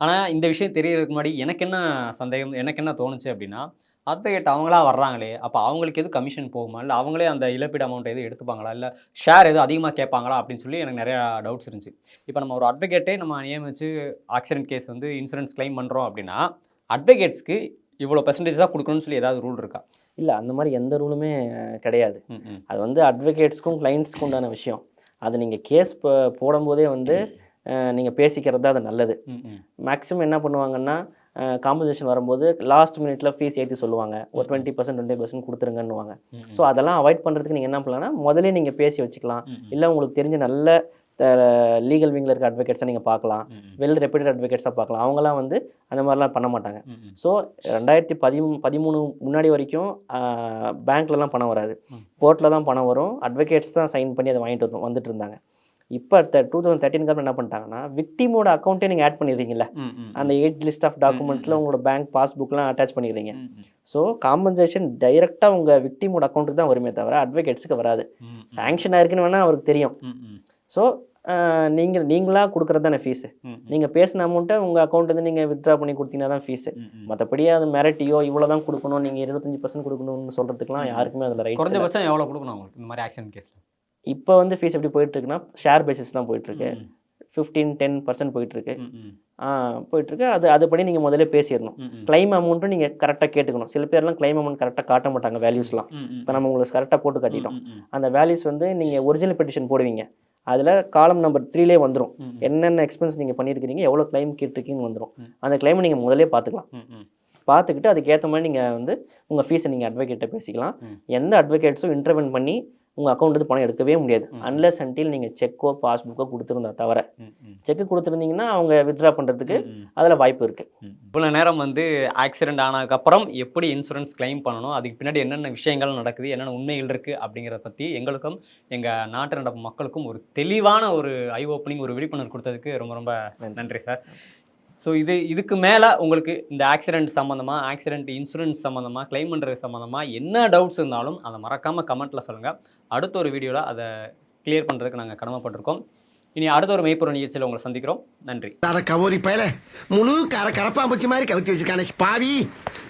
ஆனால் இந்த விஷயம் தெரியறதுக்கு முன்னாடி எனக்கு என்ன சந்தேகம் எனக்கு என்ன தோணுச்சு அப்படின்னா அட்வொகேட் அவங்களா வர்றாங்களே அப்போ அவங்களுக்கு எது கமிஷன் போகுமா? இல்லை அவங்களே அந்த இழப்பீடு அமௌண்ட் எதுவும் எடுத்துப்பாங்களா? இல்லை ஷேர் எதுவும் அதிகமாக கேட்பாங்களா? அப்படின்னு சொல்லி எனக்கு நிறையா டவுட்ஸ் இருந்துச்சு. இப்போ நம்ம ஒரு அட்வொகேட்டே நம்ம நியமிச்சு ஆக்சிடென்ட் கேஸ் வந்து இன்சூரன்ஸ் க்ளைம் பண்ணுறோம் அப்படின்னா அட்வொகேட்ஸ்க்கு இவ்வளோ பெர்சன்டேஜ் தான் கொடுக்கணும்னு சொல்லி ஏதாவது ரூல் இருக்கா? இல்லை அந்த மாதிரி எந்த ரூலுமே கிடையாது. அது வந்து அட்வொகேட்ஸ்க்கும் கிளைண்ட்ஸ்க்கும் உண்டான விஷயம். அது நீங்கள் கேஸ் போடும்போதே வந்து நீங்கள் பேசிக்கிறது தான் அது நல்லது. மேக்ஸிமம் என்ன பண்ணுவாங்கன்னா காம்பன்சேஷன் வரும்போது லாஸ்ட் மினிட்ல ஃபீஸ் ஏற்றி சொல்லுவாங்க. ஒரு டுவெண்ட்டி பர்சன்ட் டுவெண்ட்டி பர்சன்ட் கொடுத்துருங்கன்னுவாங்க. ஸோ அதெல்லாம் அவாய்ட் பண்ணுறதுக்கு நீங்கள் என்ன பண்ணலாம்னா முதல்ல நீங்கள் பேசி வச்சுக்கலாம். இல்லை உங்களுக்கு தெரிஞ்ச நல்ல லீகல் விங்கில் இருக்க அட்வொகேட்ஸை நீங்கள் பார்க்கலாம். வெல் ரெப்யூட்டட் அட்வொகேட்ஸாக பார்க்கலாம். அவங்களாம் வந்து அந்த மாதிரிலாம் பண்ண மாட்டாங்க. ஸோ ரெண்டாயிரத்தி பதிமூ பதிமூணு முன்னாடி வரைக்கும் பேங்க்லலாம் பணம் வராது. ம். கோர்ட்டில் தான் பணம் வரும். அட்வொகேட்ஸ் தான் சைன் பண்ணி அதை வாங்கிட்டு வந்து வந்துட்டு இருந்தாங்க. இப்போ டூ தௌசண்ட் தேர்ட்டினுக்கு அப்புறம் என்ன பண்ணிட்டாங்கன்னா விக்டிமோட அக்கௌண்ட்டே நீங்கள் ஆட் பண்ணிடுறீங்கல்ல? அந்த எயிட் லிஸ்ட் ஆஃப் டாக்குமெண்ட்ஸில் உங்களோட பேங்க் பாஸ்புக்லாம் அட்டாச் பண்ணிடுறீங்க. ஸோ காம்பன்சேஷன் டைரெக்டாக உங்கள் விக்டிமோட அக்கௌண்ட்டுக்கு தான் வருமே தவிர அட்வொகேட்ஸுக்கு வராது. சாங்ஷன் ஆயிருக்குன்னு வேணால் அவருக்கு தெரியும். ஸோ நீங்கள் நீங்களாக கொடுக்குறது தானே ஃபீஸு நீங்கள் பேசின அமௌண்ட்டை உங்கள் அக்கௌண்ட்லேருந்து நீங்கள் வித்ட்ரா பண்ணி கொடுத்தீங்கன்னா தான் ஃபீஸு மற்றபடி அது மிரட்டியோ இவ்வளோ தான் கொடுக்கணும் நீங்கள் இருபத்தஞ்சி பர்சன்ட் கொடுக்கணும்னு சொல்கிறதுக்குலாம் யாருக்குமே அதில் ரைட் குறைஞ்சபட்சம் எவ்வளோ கொடுக்கணும் அவங்களுக்கு இந்த மாதிரி ஆக்சிடென்ட் கேஸில் இப்போ வந்து ஃபீஸ் எப்படி போயிட்டுருக்குன்னா ஷேர் பேசிஸ் தான் போயிட்டுருக்கு. ஃபிஃப்டீன் டென் பர்சன்ட் போயிட்டுருக்கு. போயிட்டுருக்கு. அது அதுபடி நீங்கள் முதல்ல பேசிடணும். கிளைம் அமௌண்ட்டும் நீங்கள் கரெக்டாக கேட்டுக்கணும். சில பேர்லாம் கிளைம் அமௌண்ட் கரெக்டாக காட்ட மாட்டாங்க வேல்யூஸ்லாம் இப்போ நம்ம உங்களுக்கு கரெக்டாக போட்டு காட்டிட்டோம். அந்த வேல்யூஸ் வந்து நீங்கள் ஒரிஜினல் பெட்டிஷன் போடுவீங்க. அதில் காலம் நம்பர் த்ரீலே வந்துடும் என்னென்ன எக்ஸ்பென்ஸ் நீங்கள் பண்ணியிருக்கிறீங்க எவ்வளோ கிளைம் கேட்டிருக்கீங்கன்னு வந்துடும். அந்த கிளைமை நீங்கள் முதல்லே பார்த்துக்கலாம். பார்த்துக்கிட்டு அதுக்கேற்ற மாதிரி நீங்கள் வந்து உங்கள் ஃபீஸை நீங்கள் அட்வொகேட்டை பேசிக்கலாம். எந்த அட்வொகேட்ஸும் இன்டர்வென்ட் பண்ணி உங்கள் அக்கௌண்ட்டு பணம் எடுக்கவே முடியாது. அன்லெஸ் அன்டில் நீங்கள் செக்கோ பாஸ்புக்கோ கொடுத்துருந்தா தவிர. செக்கு கொடுத்துருந்தீங்கன்னா அவங்க வித்ட்ரா பண்ணுறதுக்கு அதில் வாய்ப்பு இருக்குது இவ்வளோ நேரம் வந்து ஆக்சிடென்ட் ஆனதுக்கப்புறம் எப்படி இன்சூரன்ஸ் கிளைம் பண்ணணும் அதுக்கு பின்னாடி என்னென்ன விஷயங்கள் நடக்குது என்னென்ன உண்மைகள் இருக்குது அப்படிங்கிறத பற்றி எங்களுக்கும் எங்கள் நாட்டு நடப்பு மக்களுக்கும் ஒரு தெளிவான ஒரு ஐ ஓப்பனிங் ஒரு விழிப்புணர்வு கொடுத்ததுக்கு ரொம்ப ரொம்ப நன்றி. சார் ஸோ இது இதுக்கு மேலே உங்களுக்கு இந்த ஆக்சிடென்ட் சம்மந்தமாக ஆக்சிடென்ட் இன்சூரன்ஸ் சம்மந்தமாக கிளைம் பண்ணுறது சம்மந்தமாக என்ன டவுட்ஸ் இருந்தாலும் அதை மறக்காமல் கமெண்ட்டில் சொல்லுங்கள் அடுத்த ஒரு வீடியோவில் அதை கிளியர் பண்ணுறதுக்கு நாங்கள் கடமைப்பட்டிருக்கோம். இனி அடுத்த ஒரு மெய்ப்பொருள் நிகழ்ச்சியில் உங்களை சந்திக்கிறோம். நன்றி. அட கவோரி பயல முழு கர கரப்பாம்பூச்சி மாதிரி கவித்து வச்சிருக்கானே பாவி.